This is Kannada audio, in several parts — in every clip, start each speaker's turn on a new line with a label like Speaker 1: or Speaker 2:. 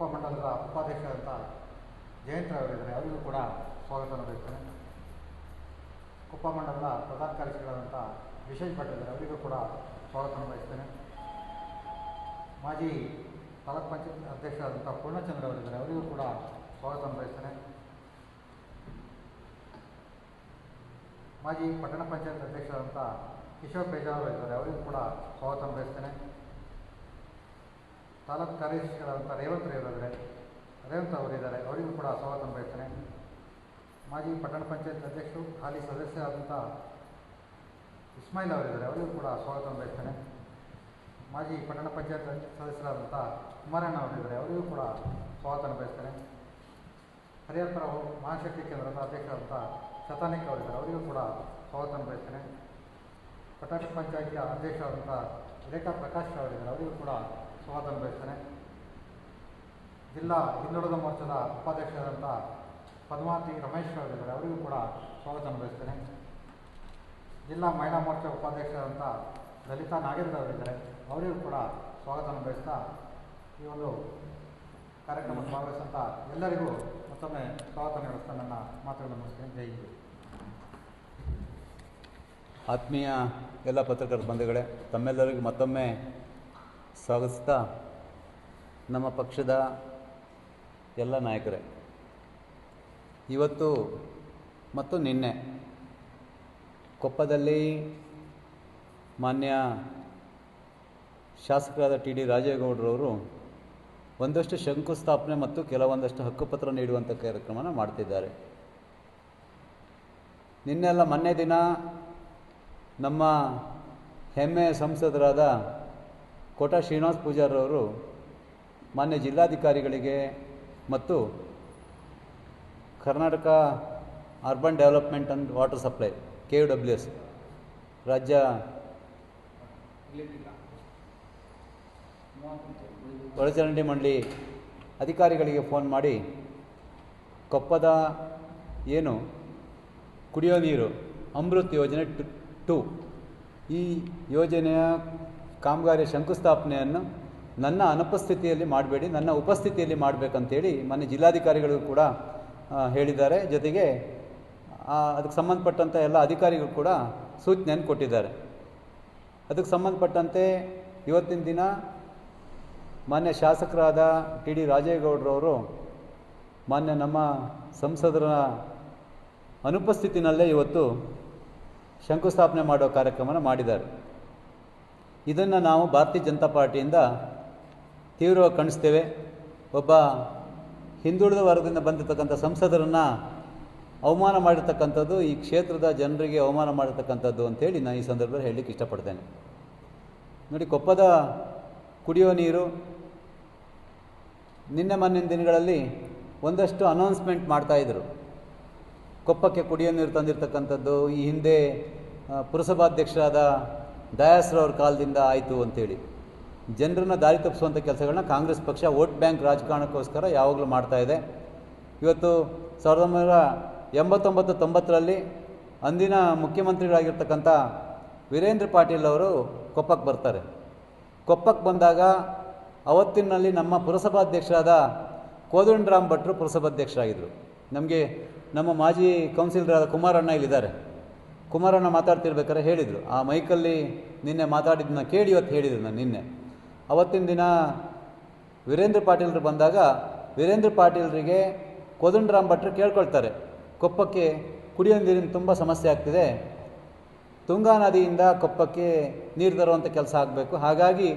Speaker 1: ಕೊಪ್ಪ ಮಂಡಲದ ಜಯಂತ್ರ ಜಯಂತರವರಿದ್ದಾರೆ ಅವರಿಗೂ ಕೂಡ ಸ್ವಾಗತವನ್ನು ಬಯಸ್ತೇನೆ ಕೊಪ್ಪ ಮಂಡಲದ ಪ್ರಧಾನ ಕಾರ್ಯದರ್ಶಿಗಳಾದಂಥ ವಿಶೇಷ್ ಭಟ್ ಇದ್ದಾರೆ. ಅವರಿಗೂ ಕೂಡ ಸ್ವಾಗತವನ್ನು ಬಯಸ್ತೇನೆ ಮಾಜಿ ತಾಲೂಕ್ ಪಂಚಾಯತ್ ಅಧ್ಯಕ್ಷರಾದಂಥ ಪೂರ್ಣಚಂದ್ರ ಅವರಿದ್ದಾರೆ ಅವರಿಗೂ ಕೂಡ ಸ್ವಾಗತವನ್ನು ಬಯಸ್ತೇನೆ ಮಾಜಿ ಪಟ್ಟಣ ಪಂಚಾಯತ್ ಅಧ್ಯಕ್ಷರಾದಂಥ ಕಿಶೋರ್ ಪೇಜಾವರಿದ್ದಾರೆ ಅವರಿಗೂ ಕೂಡ ಸ್ವಾಗತವನ್ನು ಬಯಸ್ತೇನೆ ತಾಲೂಕು ಕಾರ್ಯದರ್ಶಿಗಳಾದಂಥ ರೇವಂತ್ ಅವರಿದ್ದಾರೆ ರೇವಂತ್ ಅವರಿದ್ದಾರೆ ಅವರಿಗೂ ಕೂಡ ಸ್ವಾಗತವನ್ನು ಬಯಸ್ತೇನೆ ಮಾಜಿ ಪಟ್ಟಣ ಪಂಚಾಯತ್ ಅಧ್ಯಕ್ಷರು, ಹಾಲಿ ಸದಸ್ಯರಾದಂಥ ಇಸ್ಮಾಯಿಲ್ ಅವರಿದ್ದಾರೆ ಅವರಿಗೂ ಕೂಡ ಸ್ವಾಗತ ಬಯಸ್ತೇನೆ ಮಾಜಿ ಪಟ್ಟಣ ಪಂಚಾಯತ್ ಸದಸ್ಯರಾದಂಥ ಕುಮಾರಣ್ಣ ಅವರಿದ್ದಾರೆ ಅವರಿಗೂ ಕೂಡ ಸ್ವಾಗತ ಬಯಸ್ತೇನೆ ಹರಿಹರಪುರ ಮಹಾಶಕ್ತಿ ಕೇಂದ್ರದ ಅಧ್ಯಕ್ಷರಾದಂಥ ಶತಾನಿಕ್ ಅವರಿದ್ದಾರೆ ಅವರಿಗೂ ಕೂಡ ಸ್ವಾಗತ ಬಯಸ್ತೇನೆ ಪಟ್ಟಣ ಪಂಚಾಯತಿಯ ಅಧ್ಯಕ್ಷರಾದಂಥ ರೇಖಾ ಪ್ರಕಾಶ್ ಅವರಿದ್ದಾರೆ ಅವರಿಗೂ ಕೂಡ ಸ್ವಾಗತವನ್ನು ಬಯಸ್ತೇನೆ. ಜಿಲ್ಲಾ ಹಿಂದುಳಿದ ಮೋರ್ಚಾದ ಉಪಾಧ್ಯಕ್ಷರಾದಂಥ ಪದ್ಮಾವತಿ ರಮೇಶ್ ಅವರಿದ್ದಾರೆ. ಅವರಿಗೂ ಕೂಡ ಸ್ವಾಗತ ಬಯಸ್ತೇನೆ. ಜಿಲ್ಲಾ ಮಹಿಳಾ ಮೋರ್ಚಾ ಉಪಾಧ್ಯಕ್ಷರಾದಂಥ ಲಲಿತಾ ನಾಗೇಂದ್ರ ಅವರಿದ್ದಾರೆ. ಅವರಿಗೂ ಕೂಡ ಸ್ವಾಗತ ಬಯಸ್ತಾ ಈ ಒಂದು ಕಾರ್ಯಕ್ರಮ ಭಾಗವಹಿಸಿದಂಥ ಎಲ್ಲರಿಗೂ ಮತ್ತೊಮ್ಮೆ ಸ್ವಾಗತ ನೀಡುತ್ತಾ ನನ್ನ ಮಾತುಗಳನ್ನು ಮುಗಿಸ್ತೇನೆ. ಜೈ ಹಿಂದ್.
Speaker 2: ಆತ್ಮೀಯ ಎಲ್ಲ ಪತ್ರಕರ್ತ ಬಂಧುಗಳೇ, ತಮ್ಮೆಲ್ಲರಿಗೂ ಮತ್ತೊಮ್ಮೆ ಸ್ವಾಗತಿಸ್ತಾ ನಮ್ಮ ಪಕ್ಷದ ಎಲ್ಲ ನಾಯಕರೇ. ಇವತ್ತು ಮತ್ತು ನಿನ್ನೆ ಕೊಪ್ಪದಲ್ಲಿ ಮಾನ್ಯ ಶಾಸಕರಾದ ಟಿ ಡಿ ರಾಜೇಗೌಡರವರು ಒಂದಷ್ಟು ಶಂಕುಸ್ಥಾಪನೆ ಮತ್ತು ಕೆಲವೊಂದಷ್ಟು ಹಕ್ಕುಪತ್ರ ನೀಡುವಂಥ ಕಾರ್ಯಕ್ರಮನ ಮಾಡ್ತಿದ್ದಾರೆ. ನಿನ್ನೆಲ್ಲ ಮೊನ್ನೆ ದಿನ ನಮ್ಮ ಹೆಮ್ಮೆಯ ಸಂಸದರಾದ ಕೋಟ ಶ್ರೀನಿವಾಸ ಪೂಜಾರವರು ಮಾನ್ಯ ಜಿಲ್ಲಾಧಿಕಾರಿಗಳಿಗೆ ಮತ್ತು Karnataka urban development and water supply K U W S ರಾಜ್ಯ ಒಳಚರಂಡಿ ಮಂಡಳಿ ಅಧಿಕಾರಿಗಳಿಗೆ ಫೋನ್ ಮಾಡಿ ಕೊಪ್ಪದ ಏನು ಕುಡಿಯೋ ನೀರು ಅಮೃತ್ ಯೋಜನೆ ಟು, ಈ ಯೋಜನೆಯ ಕಾಮಗಾರಿಯ ಶಂಕುಸ್ಥಾಪನೆಯನ್ನು ನನ್ನ ಅನುಪಸ್ಥಿತಿಯಲ್ಲಿ ಮಾಡಬೇಡಿ, ನನ್ನ ಉಪಸ್ಥಿತಿಯಲ್ಲಿ ಮಾಡಬೇಕಂತೇಳಿ ಮೊನ್ನೆ ಜಿಲ್ಲಾಧಿಕಾರಿಗಳು ಕೂಡ ಹೇಳಿದ್ದಾರೆ. ಜೊತೆಗೆ ಅದಕ್ಕೆ ಸಂಬಂಧಪಟ್ಟಂಥ ಎಲ್ಲ ಅಧಿಕಾರಿಗಳು ಕೂಡ ಸೂಚನೆಯನ್ನು ಕೊಟ್ಟಿದ್ದಾರೆ. ಅದಕ್ಕೆ ಸಂಬಂಧಪಟ್ಟಂತೆ ಇವತ್ತಿನ ದಿನ ಮಾನ್ಯ ಶಾಸಕರಾದ ಟಿ ಡಿ ರಾಜೇಗೌಡರವರು ಮಾನ್ಯ ನಮ್ಮ ಸಂಸದರ ಅನುಪಸ್ಥಿತಿನಲ್ಲೇ ಇವತ್ತು ಶಂಕುಸ್ಥಾಪನೆ ಮಾಡೋ ಕಾರ್ಯಕ್ರಮನ ಮಾಡಿದ್ದಾರೆ. ಇದನ್ನು ನಾವು ಭಾರತೀಯ ಜನತಾ ಪಾರ್ಟಿಯಿಂದ ತೀವ್ರವಾಗಿ ಕಾಣಿಸ್ತೇವೆ ಒಬ್ಬ ಹಿಂದುಳಿದ ವರ್ಗದಿಂದ ಬಂದಿರತಕ್ಕಂಥ ಸಂಸದರನ್ನು ಅವಮಾನ ಮಾಡಿರ್ತಕ್ಕಂಥದ್ದು, ಈ ಕ್ಷೇತ್ರದ ಜನರಿಗೆ ಅವಮಾನ ಮಾಡಿರ್ತಕ್ಕಂಥದ್ದು ಅಂತೇಳಿ ನಾನು ಈ ಸಂದರ್ಭದಲ್ಲಿ ಹೇಳಲಿಕ್ಕೆ ಇಷ್ಟಪಡ್ತೇನೆ. ನೋಡಿ, ಕೊಪ್ಪದ ಕುಡಿಯೋ ನೀರು ನಿನ್ನೆ ಮೊನ್ನಿನ ದಿನಗಳಲ್ಲಿ ಒಂದಷ್ಟು ಅನೌನ್ಸ್ಮೆಂಟ್ ಮಾಡ್ತಾಯಿದ್ರು ಕೊಪ್ಪಕ್ಕೆ ಕುಡಿಯೋ ನೀರು ತಂದಿರತಕ್ಕಂಥದ್ದು, ಈ ಹಿಂದೆ ಪುರಸಭಾಧ್ಯಕ್ಷರಾದ ದಯಾಸ್ರವ್ರ ಕಾಲದಿಂದ ಆಯಿತು ಅಂತೇಳಿ. ಜನರನ್ನ ದಾರಿ ತಪ್ಪಿಸುವಂಥ ಕೆಲಸಗಳನ್ನ ಕಾಂಗ್ರೆಸ್ ಪಕ್ಷ, ವೋಟ್ ಬ್ಯಾಂಕ್ ರಾಜಕಾರಣಕ್ಕೋಸ್ಕರ ಯಾವಾಗಲೂ ಮಾಡ್ತಾ ಇದೆ. ಇವತ್ತು ಸಾವಿರದ ಒಂಬೈನೂರ ಎಂಬತ್ತೊಂಬತ್ತು, ತೊಂಬತ್ತರಲ್ಲಿ ಅಂದಿನ ಮುಖ್ಯಮಂತ್ರಿಗಳಾಗಿರ್ತಕ್ಕಂಥ ವೀರೇಂದ್ರ ಪಾಟೀಲ್ ಅವರು ಕೊಪ್ಪಕ್ಕೆ ಬರ್ತಾರೆ. ಕೊಪ್ಪಕ್ಕೆ ಬಂದಾಗ ಅವತ್ತಿನಲ್ಲಿ ನಮ್ಮ ಪುರಸಭಾಧ್ಯಕ್ಷರಾದ ಕೋದಂಡರಾಮ್ ಭಟ್ರು ಪುರಸಭಾಧ್ಯಕ್ಷರಾಗಿದ್ದರು ನಮಗೆ ನಮ್ಮ ಮಾಜಿ ಕೌನ್ಸಿಲರಾದ ಕುಮಾರಣ್ಣ ಇಲ್ಲಿದ್ದಾರೆ. ಕುಮಾರಣ್ಣ ಮಾತಾಡ್ತಿರ್ಬೇಕಾದ್ರೆ ಹೇಳಿದರು. ಆ ಮೈಕಲ್ಲಿ ನಿನ್ನೆ ಮಾತಾಡಿದ್ದನ್ನ ಕೇಳಿ ಇವತ್ತು ಹೇಳಿದರು ನಾನು ನಿನ್ನೆ. ಅವತ್ತಿನ ದಿನ ವೀರೇಂದ್ರ ಪಾಟೀಲ್ರು ಬಂದಾಗ ವೀರೇಂದ್ರ ಪಾಟೀಲ್ರಿಗೆ ಕೋದಂಡರಾಮ್ ಭಟ್ರು ಕೇಳ್ಕೊಳ್ತಾರೆ. ಕೊಪ್ಪಕ್ಕೆ ಕುಡಿಯೋ ನೀರಿನ ತುಂಬ ಸಮಸ್ಯೆ ಆಗ್ತಿದೆ. ತುಂಗಾ ನದಿಯಿಂದ ಕೊಪ್ಪಕ್ಕೆ ನೀರು ತರುವಂಥ ಕೆಲಸ ಆಗಬೇಕು. ಹಾಗಾಗಿ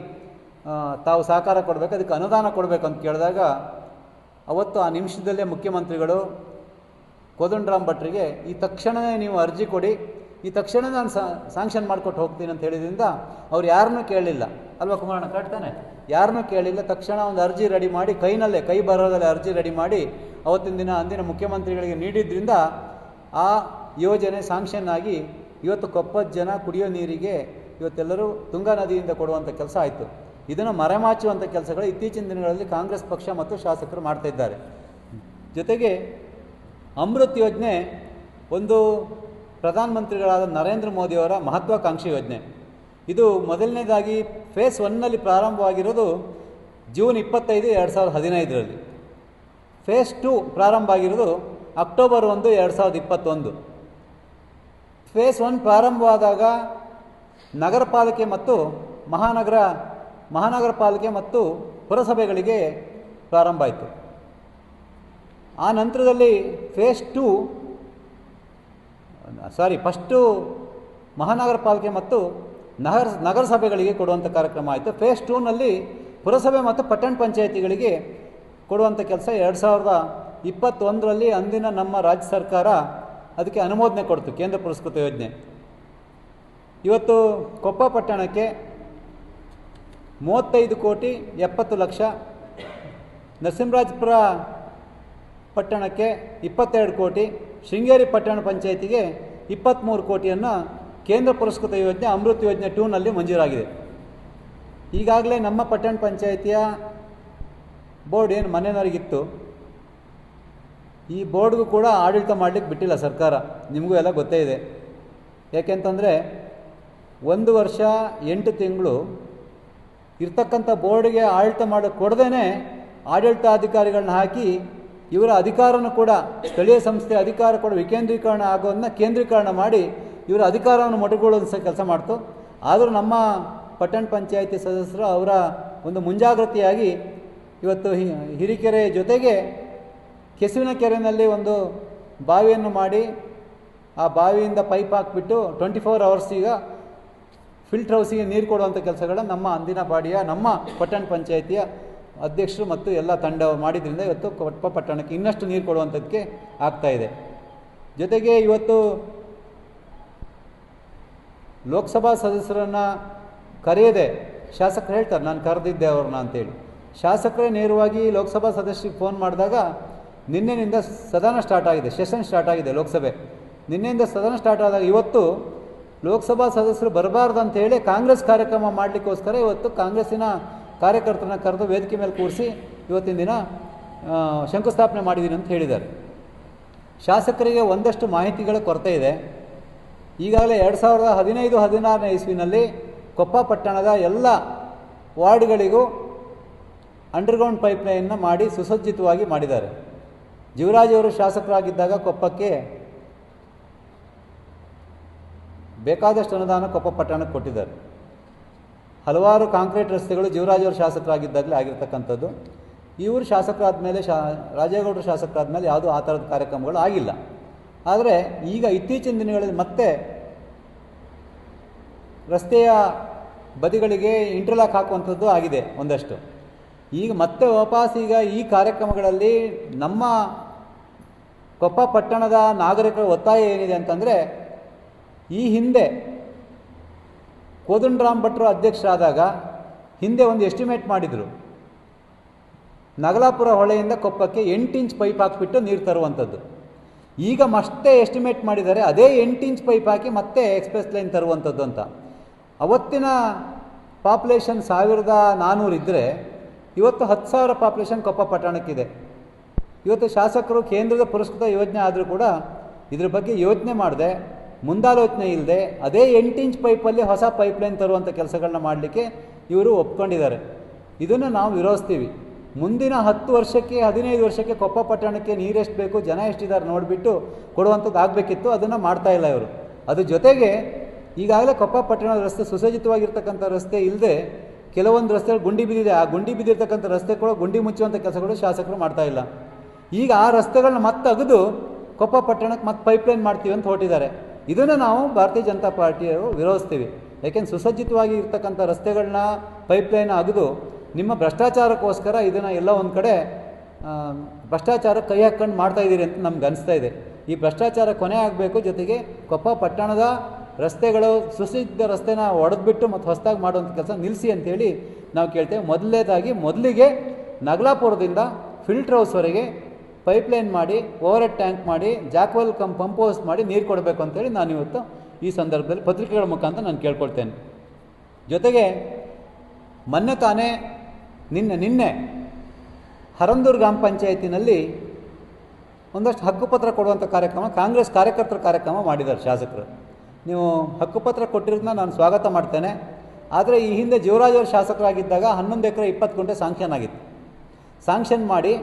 Speaker 2: ತಾವು ಸಹಕಾರ ಕೊಡಬೇಕು, ಅದಕ್ಕೆ ಅನುದಾನ ಕೊಡಬೇಕು ಅಂತ ಕೇಳಿದಾಗ ಅವತ್ತು ಆ ನಿಮಿಷದಲ್ಲೇ ಮುಖ್ಯಮಂತ್ರಿಗಳು ಕೋದಂಡರಾಮ್ ಭಟ್ರಿಗೆ ಈ ತಕ್ಷಣವೇ ನೀವು ಅರ್ಜಿ ಕೊಡಿ ಈ ತಕ್ಷಣ ನಾನು ಸ್ಯಾಂಕ್ಷನ್ ಮಾಡಿಕೊಟ್ಟು ಹೋಗ್ತೀನಿ ಅಂತ ಹೇಳಿದ್ರಿಂದ ಅವ್ರು ಯಾರನ್ನೂ ಕೇಳಲಿಲ್ಲ ಅಲ್ವಾ ಕುಮಾರಣ್ಣ ಕಟ್ತಾನೆ ಯಾರನ್ನೂ ಕೇಳಿಲ್ಲ. ತಕ್ಷಣ ಒಂದು ಅರ್ಜಿ ರೆಡಿ ಮಾಡಿ, ಕೈನಲ್ಲೇ, ಕೈ ಬರೋದಲ್ಲೇ ಅರ್ಜಿ ರೆಡಿ ಮಾಡಿ ಅವತ್ತಿನ ದಿನ ಅಂದಿನ ಮುಖ್ಯಮಂತ್ರಿಗಳಿಗೆ ನೀಡಿದ್ರಿಂದ ಆ ಯೋಜನೆ ಸ್ಯಾಂಕ್ಷನ್ ಆಗಿ ಇವತ್ತು ಕೊಪ್ಪದ ಜನ ಕುಡಿಯೋ ನೀರಿಗೆ ಇವತ್ತೆಲ್ಲರೂ ತುಂಗಾ ನದಿಯಿಂದ ಕೊಡುವಂಥ ಕೆಲಸ ಆಯಿತು. ಇದನ್ನು ಮರೆಮಾಚುವಂಥ ಕೆಲಸಗಳು ಇತ್ತೀಚಿನ ದಿನಗಳಲ್ಲಿ ಕಾಂಗ್ರೆಸ್ ಪಕ್ಷ ಮತ್ತು ಶಾಸಕರು ಮಾಡ್ತಾ ಇದ್ದಾರೆ. ಜೊತೆಗೆ ಅಮೃತ್ ಯೋಜನೆ ಒಂದು ಪ್ರಧಾನಮಂತ್ರಿಗಳಾದ ನರೇಂದ್ರ ಮೋದಿಯವರ ಮಹತ್ವಾಕಾಂಕ್ಷಿ ಯೋಜನೆ. ಇದು ಮೊದಲನೇದಾಗಿ ಫೇಸ್ ಒನ್ನಲ್ಲಿ ಪ್ರಾರಂಭವಾಗಿರೋದು ಜೂನ್ ಇಪ್ಪತ್ತೈದು, ಎರಡು ಸಾವಿರದ ಹದಿನೈದರಲ್ಲಿ. ಫೇಸ್ ಟು ಪ್ರಾರಂಭ ಆಗಿರೋದು ಅಕ್ಟೋಬರ್ ಒಂದು, ಎರಡು ಸಾವಿರದ ಇಪ್ಪತ್ತೊಂದು. ಫೇಸ್ ಒನ್ ಪ್ರಾರಂಭವಾದಾಗ ನಗರ ಪಾಲಿಕೆ ಮತ್ತು ಮಹಾನಗರ ಮಹಾನಗರ ಪಾಲಿಕೆ ಮತ್ತು ಪುರಸಭೆಗಳಿಗೆ ಪ್ರಾರಂಭ ಆಯಿತು. ಆ ನಂತರದಲ್ಲಿ ಫೇಸ್ ಟು ಸಾರಿ, ಫಸ್ಟು ಮಹಾನಗರ ಪಾಲಿಕೆ ಮತ್ತು ನಗರ, ನಗರಸಭೆಗಳಿಗೆ ಕೊಡುವಂಥ ಕಾರ್ಯಕ್ರಮ ಆಯಿತು. ಫೇಸ್ ಟೂನಲ್ಲಿ ಪುರಸಭೆ ಮತ್ತು ಪಟ್ಟಣ ಪಂಚಾಯಿತಿಗಳಿಗೆ ಕೊಡುವಂಥ ಕೆಲಸ ಎರಡು ಸಾವಿರದ ಇಪ್ಪತ್ತೊಂದರಲ್ಲಿ ಅಂದಿನ ನಮ್ಮ ರಾಜ್ಯ ಸರ್ಕಾರ ಅದಕ್ಕೆ ಅನುಮೋದನೆ ಕೊಡ್ತು, ಕೇಂದ್ರ ಪುರಸ್ಕೃತ ಯೋಜನೆ. ಇವತ್ತು ಕೊಪ್ಪ ಪಟ್ಟಣಕ್ಕೆ ಮೂವತ್ತೈದು ಕೋಟಿ ಎಪ್ಪತ್ತು ಲಕ್ಷ, ನರಸಿಂಹರಾಜಪುರ ಪಟ್ಟಣಕ್ಕೆ ಇಪ್ಪತ್ತೆರಡು ಕೋಟಿ ಶೃಂಗೇರಿ ಪಟ್ಟಣ ಪಂಚಾಯಿತಿಗೆ ಇಪ್ಪತ್ತ್ಮೂರು ಕೋಟಿಯನ್ನು ಕೇಂದ್ರ ಪುರಸ್ಕೃತ ಯೋಜನೆ ಅಮೃತ್ ಯೋಜನೆ ಟೂನಲ್ಲಿ ಮಂಜೂರಾಗಿದೆ. ಈಗಾಗಲೇ ನಮ್ಮ ಪಟ್ಟಣ ಪಂಚಾಯಿತಿಯ ಬೋರ್ಡ್ ಏನು ಮನೆಯವರಿಗಿತ್ತು. ಈ ಬೋರ್ಡ್ಗೂ ಕೂಡ ಆಡಳಿತ ಮಾಡಲಿಕ್ಕೆ ಬಿಟ್ಟಿಲ್ಲ ಸರ್ಕಾರ. ನಿಮಗೂ ಎಲ್ಲ ಗೊತ್ತೇ ಇದೆ. ಯಾಕೆಂತಂದರೆ ಒಂದು ವರ್ಷ ಎಂಟು ತಿಂಗಳು ಇರ್ತಕ್ಕಂಥ ಬೋರ್ಡ್ಗೆ ಆಡಳಿತ ಮಾಡೋಕ್ಕೆ ಕೊಡದೇ ಆಡಳಿತಾಧಿಕಾರಿಗಳನ್ನ ಹಾಕಿ ಇವರ ಅಧಿಕಾರನ ಕೂಡ, ಸ್ಥಳೀಯ ಸಂಸ್ಥೆ ಅಧಿಕಾರ ಕೂಡ ವಿಕೇಂದ್ರೀಕರಣ ಆಗೋದನ್ನ ಕೇಂದ್ರೀಕರಣ ಮಾಡಿ ಇವರ ಅಧಿಕಾರವನ್ನು ಮೊಟಕುಗೊಳ್ಳೋದು ಸಹ ಕೆಲಸ ಮಾಡ್ತು. ಆದರೂ ನಮ್ಮ ಪಟ್ಟಣ ಪಂಚಾಯಿತಿ ಸದಸ್ಯರು ಅವರ ಒಂದು ಮುಂಜಾಗ್ರತೆಯಾಗಿ ಇವತ್ತು ಹಿರಿಕೆರೆ ಜೊತೆಗೆ ಕೆಸುವಿನ ಕೆರೆಯಲ್ಲಿ ಒಂದು ಬಾವಿಯನ್ನು ಮಾಡಿ, ಆ ಬಾವಿಯಿಂದ ಪೈಪ್ ಹಾಕಿಬಿಟ್ಟು ಟ್ವೆಂಟಿ ಫೋರ್ ಅವರ್ಸ್ ಈಗ ಫಿಲ್ಟರ್ ಹೌಸಿಗೆ ನೀರು ಕೊಡುವಂಥ ಕೆಲಸಗಳನ್ನ ನಮ್ಮ ಅಂದಿನ ಬಾಡಿಯ ನಮ್ಮ ಪಟ್ಟಣ ಪಂಚಾಯಿತಿಯ ಅಧ್ಯಕ್ಷರು ಮತ್ತು ಎಲ್ಲ ತಂಡ ಮಾಡಿದ್ರಿಂದ ಇವತ್ತು ಕೊಪ್ಪ ಪಟ್ಟಣಕ್ಕೆ ಇನ್ನಷ್ಟು ನೀರು ಕೊಡುವಂಥದ್ದಕ್ಕೆ ಆಗ್ತಾ ಇದೆ. ಜೊತೆಗೆ ಇವತ್ತು ಲೋಕಸಭಾ ಸದಸ್ಯರನ್ನು ಕರೆಯದೆ ಶಾಸಕರು ಹೇಳ್ತಾರೆ, ನಾನು ಕರೆದಿದ್ದೆ ಅವ್ರನ್ನ ಅಂತೇಳಿ. ಶಾಸಕರೇ ನೇರವಾಗಿ ಲೋಕಸಭಾ ಸದಸ್ಯರಿಗೆ ಫೋನ್ ಮಾಡಿದಾಗ ನಿನ್ನೆನಿಂದ ಸದನ ಸ್ಟಾರ್ಟ್ ಆಗಿದೆ, ಸೆಷನ್ ಸ್ಟಾರ್ಟ್ ಆಗಿದೆ ಲೋಕಸಭೆ. ನಿನ್ನೆಯಿಂದ ಸದನ ಸ್ಟಾರ್ಟ್ ಆದಾಗ ಇವತ್ತು ಲೋಕಸಭಾ ಸದಸ್ಯರು ಬರಬಾರ್ದು ಅಂತ ಹೇಳಿ ಕಾಂಗ್ರೆಸ್ ಕಾರ್ಯಕ್ರಮ ಮಾಡಲಿಕ್ಕೋಸ್ಕರ ಇವತ್ತು ಕಾಂಗ್ರೆಸ್ಸಿನ ಕಾರ್ಯಕರ್ತರನ್ನ ಕರೆದು ವೇದಿಕೆ ಮೇಲೆ ಕೂರಿಸಿ ಇವತ್ತಿನ ದಿನ ಶಂಕುಸ್ಥಾಪನೆ ಮಾಡಿದ್ದೀನಿ ಅಂತ ಹೇಳಿದ್ದಾರೆ. ಶಾಸಕರಿಗೆ ಒಂದಷ್ಟು ಮಾಹಿತಿಗಳ ಕೊರತೆ ಇದೆ. ಈಗಾಗಲೇ ಎರಡು ಸಾವಿರದ ಹದಿನೈದು, ಹದಿನಾರನೇ ಇಸ್ವಿನಲ್ಲಿ ಕೊಪ್ಪ ಪಟ್ಟಣದ ಎಲ್ಲ ವಾರ್ಡ್ಗಳಿಗೂ ಅಂಡರ್ಗ್ರೌಂಡ್ ಪೈಪ್ಲೈನ್ನ ಮಾಡಿ ಸುಸಜ್ಜಿತವಾಗಿ ಮಾಡಿದ್ದಾರೆ. ಜೀವರಾಜವರು ಶಾಸಕರಾಗಿದ್ದಾಗ ಕೊಪ್ಪಕ್ಕೆ ಬೇಕಾದಷ್ಟು ಅನುದಾನ ಕೊಪ್ಪ ಪಟ್ಟಣಕ್ಕೆ ಕೊಟ್ಟಿದ್ದಾರೆ. ಹಲವಾರು ಕಾಂಕ್ರೀಟ್ ರಸ್ತೆಗಳು ಜೀವರಾಜವ್ರ ಶಾಸಕರಾಗಿದ್ದಾಗಲೇ ಆಗಿರ್ತಕ್ಕಂಥದ್ದು. ಇವರು ಶಾಸಕರಾದ ಮೇಲೆ ಶಾ, ರಾಜೇಗೌಡರು ಶಾಸಕರಾದ ಮೇಲೆ ಯಾವುದೂ ಆ ಥರದ ಕಾರ್ಯಕ್ರಮಗಳು ಆಗಿಲ್ಲ. ಆದರೆ ಈಗ ಇತ್ತೀಚಿನ ದಿನಗಳಲ್ಲಿ ಮತ್ತೆ ರಸ್ತೆಯ ಬದಿಗಳಿಗೆ ಇಂಟರ್ಲಾಕ್ ಹಾಕುವಂಥದ್ದು ಆಗಿದೆ ಒಂದಷ್ಟು. ಈಗ ಮತ್ತೆ ವಾಪಸ್ ಈಗ ಈ ಕಾರ್ಯಕ್ರಮಗಳಲ್ಲಿ ನಮ್ಮ ಕೊಪ್ಪ ಪಟ್ಟಣದ ನಾಗರಿಕರ ಒತ್ತಾಯ ಏನಿದೆ ಅಂತಂದರೆ ಈ ಹಿಂದೆ ಕೋದಂಡರಾಮ್ ಭಟ್ರು ಅಧ್ಯಕ್ಷರಾದಾಗ ಹಿಂದೆ ಒಂದು ಎಸ್ಟಿಮೇಟ್ ಮಾಡಿದರು. ನಗಲಾಪುರ ಹೊಳೆಯಿಂದ ಕೊಪ್ಪಕ್ಕೆ ಎಂಟು ಇಂಚ್ ಪೈಪ್ ಹಾಕಿಬಿಟ್ಟು ನೀರು ತರುವಂಥದ್ದು ಈಗ ಮತ್ತೆ ಎಸ್ಟಿಮೇಟ್ ಮಾಡಿದ್ದಾರೆ ಅದೇ ಎಂಟು ಇಂಚ್ ಪೈಪ್ ಹಾಕಿ ಮತ್ತೆ ಎಕ್ಸ್ಪ್ರೆಸ್ ಲೈನ್ ತರುವಂಥದ್ದು ಅಂತ. ಅವತ್ತಿನ ಪಾಪ್ಯುಲೇಷನ್ ಸಾವಿರದ ನಾನ್ನೂರು ಇದ್ದರೆ ಇವತ್ತು ಹತ್ತು ಸಾವಿರ ಪಾಪ್ಯುಲೇಷನ್ ಕೊಪ್ಪ ಪಟ್ಟಣಕ್ಕಿದೆ. ಇವತ್ತು ಶಾಸಕರು ಕೇಂದ್ರದ ಪುರಸ್ಕೃತ ಯೋಜನೆ ಆದರೂ ಕೂಡ ಇದ್ರ ಬಗ್ಗೆ ಯೋಚನೆ ಮಾಡದೆ ಮುಂದಾಲೋಚನೆ ಇಲ್ಲದೆ ಅದೇ ಎಂಟು ಇಂಚ್ ಪೈಪಲ್ಲಿ ಹೊಸ ಪೈಪ್ಲೈನ್ ತರುವಂಥ ಕೆಲಸಗಳನ್ನ ಮಾಡಲಿಕ್ಕೆ ಇವರು ಒಪ್ಕೊಂಡಿದ್ದಾರೆ. ಇದನ್ನು ನಾವು ವಿರೋಧಿಸ್ತೀವಿ. ಮುಂದಿನ ಹತ್ತು ವರ್ಷಕ್ಕೆ, ಹದಿನೈದು ವರ್ಷಕ್ಕೆ ಕೊಪ್ಪ ಪಟ್ಟಣಕ್ಕೆ ನೀರೆಷ್ಟು ಬೇಕು, ಜನ ಎಷ್ಟಿದ್ದಾರೆ ನೋಡಿಬಿಟ್ಟು ಕೊಡುವಂಥದ್ದು ಆಗಬೇಕಿತ್ತು, ಅದನ್ನು ಮಾಡ್ತಾ ಇಲ್ಲ ಇವರು. ಅದ್ರ ಜೊತೆಗೆ ಈಗಾಗಲೇ ಕೊಪ್ಪ ಪಟ್ಟಣದ ರಸ್ತೆ ಸುಸಜ್ಜಿತವಾಗಿರ್ತಕ್ಕಂಥ ರಸ್ತೆ ಇಲ್ಲದೆ ಕೆಲವೊಂದು ರಸ್ತೆಗಳು ಗುಂಡಿ ಬಿದ್ದಿದೆ. ಆ ಗುಂಡಿ ಬಿದ್ದಿರ್ತಕ್ಕಂಥ ರಸ್ತೆ ಕೂಡ ಗುಂಡಿ ಮುಚ್ಚುವಂಥ ಕೆಲಸಗಳು ಶಾಸಕರು ಮಾಡ್ತಾ ಇಲ್ಲ. ಈಗ ಆ ರಸ್ತೆಗಳನ್ನ ಮತ್ತೆ ತೆಗೆದು ಕೊಪ್ಪ ಪಟ್ಟಣಕ್ಕೆ ಮತ್ತೆ ಪೈಪ್ಲೈನ್ ಮಾಡ್ತೀವಿ ಅಂತ ಹೊರಟಿದ್ದಾರೆ. ಇದನ್ನು ನಾವು ಭಾರತೀಯ ಜನತಾ ಪಾರ್ಟಿಯವರು ವಿರೋಧಿಸ್ತೀವಿ. ಯಾಕೆಂದ್ರೆ ಸುಸಜ್ಜಿತವಾಗಿ ಇರ್ತಕ್ಕಂಥ ರಸ್ತೆಗಳನ್ನ, ಪೈಪ್ಲೈನ್ ಅಗೆದು ನಿಮ್ಮ ಭ್ರಷ್ಟಾಚಾರಕ್ಕೋಸ್ಕರ ಇದನ್ನು ಎಲ್ಲ ಒಂದು ಕಡೆ ಭ್ರಷ್ಟಾಚಾರ ಕೈ ಹಾಕ್ಕೊಂಡು ಮಾಡ್ತಾ ಇದ್ದೀರಿ ಅಂತ ನಮ್ಗೆ ಅನಿಸ್ತಾ ಇದೆ. ಈ ಭ್ರಷ್ಟಾಚಾರ ಕೊನೆ ಆಗಬೇಕು ಜೊತೆಗೆ ಕೊಪ್ಪ ಪಟ್ಟಣದ ರಸ್ತೆಗಳು ಸುಸಿದ್ದ ರಸ್ತೆನ ಒಡೆದ್ಬಿಟ್ಟು ಮತ್ತು ಹೊಸದಾಗಿ ಮಾಡುವಂಥ ಕೆಲಸ ನಿಲ್ಲಿಸಿ ಅಂತೇಳಿ ನಾವು ಕೇಳ್ತೇವೆ. ಮೊದಲನೇದಾಗಿ ಮೊದಲಿಗೆ ನಗಲಾಪುರದಿಂದ ಫಿಲ್ಟರ್ ಹೌಸ್ವರೆಗೆ ಪೈಪ್ಲೈನ್ ಮಾಡಿ ಓವರ್ ಟ್ಯಾಂಕ್ ಮಾಡಿ, ಜಾಕ್ವೆಲ್ ಕಮ್ ಪಂಪ್ ಹೌಸ್ ಮಾಡಿ ನೀರು ಕೊಡಬೇಕು ಅಂತೇಳಿ ನಾನು ಇವತ್ತು ಈ ಸಂದರ್ಭದಲ್ಲಿ ಪತ್ರಿಕೆಗಳ ಮುಖಾಂತರ ನಾನು ಕೇಳ್ಕೊಳ್ತೇನೆ. ಜೊತೆಗೆ ಮೊನ್ನೆ ತಾನೇ ನಿನ್ನೆ ನಿನ್ನೆ ಹರಂದೂರು ಗ್ರಾಮ ಪಂಚಾಯತಿನಲ್ಲಿ ಒಂದಷ್ಟು ಹಕ್ಕುಪತ್ರ ಕೊಡುವಂಥ ಕಾರ್ಯಕ್ರಮ ಕಾಂಗ್ರೆಸ್ ಕಾರ್ಯಕರ್ತರ ಕಾರ್ಯಕ್ರಮ ಮಾಡಿದ್ದಾರೆ ಶಾಸಕರು. ನೀವು ಹಕ್ಕುಪತ್ರ ಕೊಟ್ಟಿರೋದನ್ನ ನಾನು ಸ್ವಾಗತ ಮಾಡ್ತೇನೆ. ಆದರೆ ಈ ಹಿಂದೆ ಜೀವರಾಜ್ ಅವರು ಶಾಸಕರಾಗಿದ್ದಾಗ ಹನ್ನೊಂದು ಎಕರೆ ಇಪ್ಪತ್ತು ಗುಂಟೆ ಸಾಂಕ್ಷನ್ ಆಗಿತ್ತು. ಸಾಂಕ್ಷನ್ ಮಾಡಿ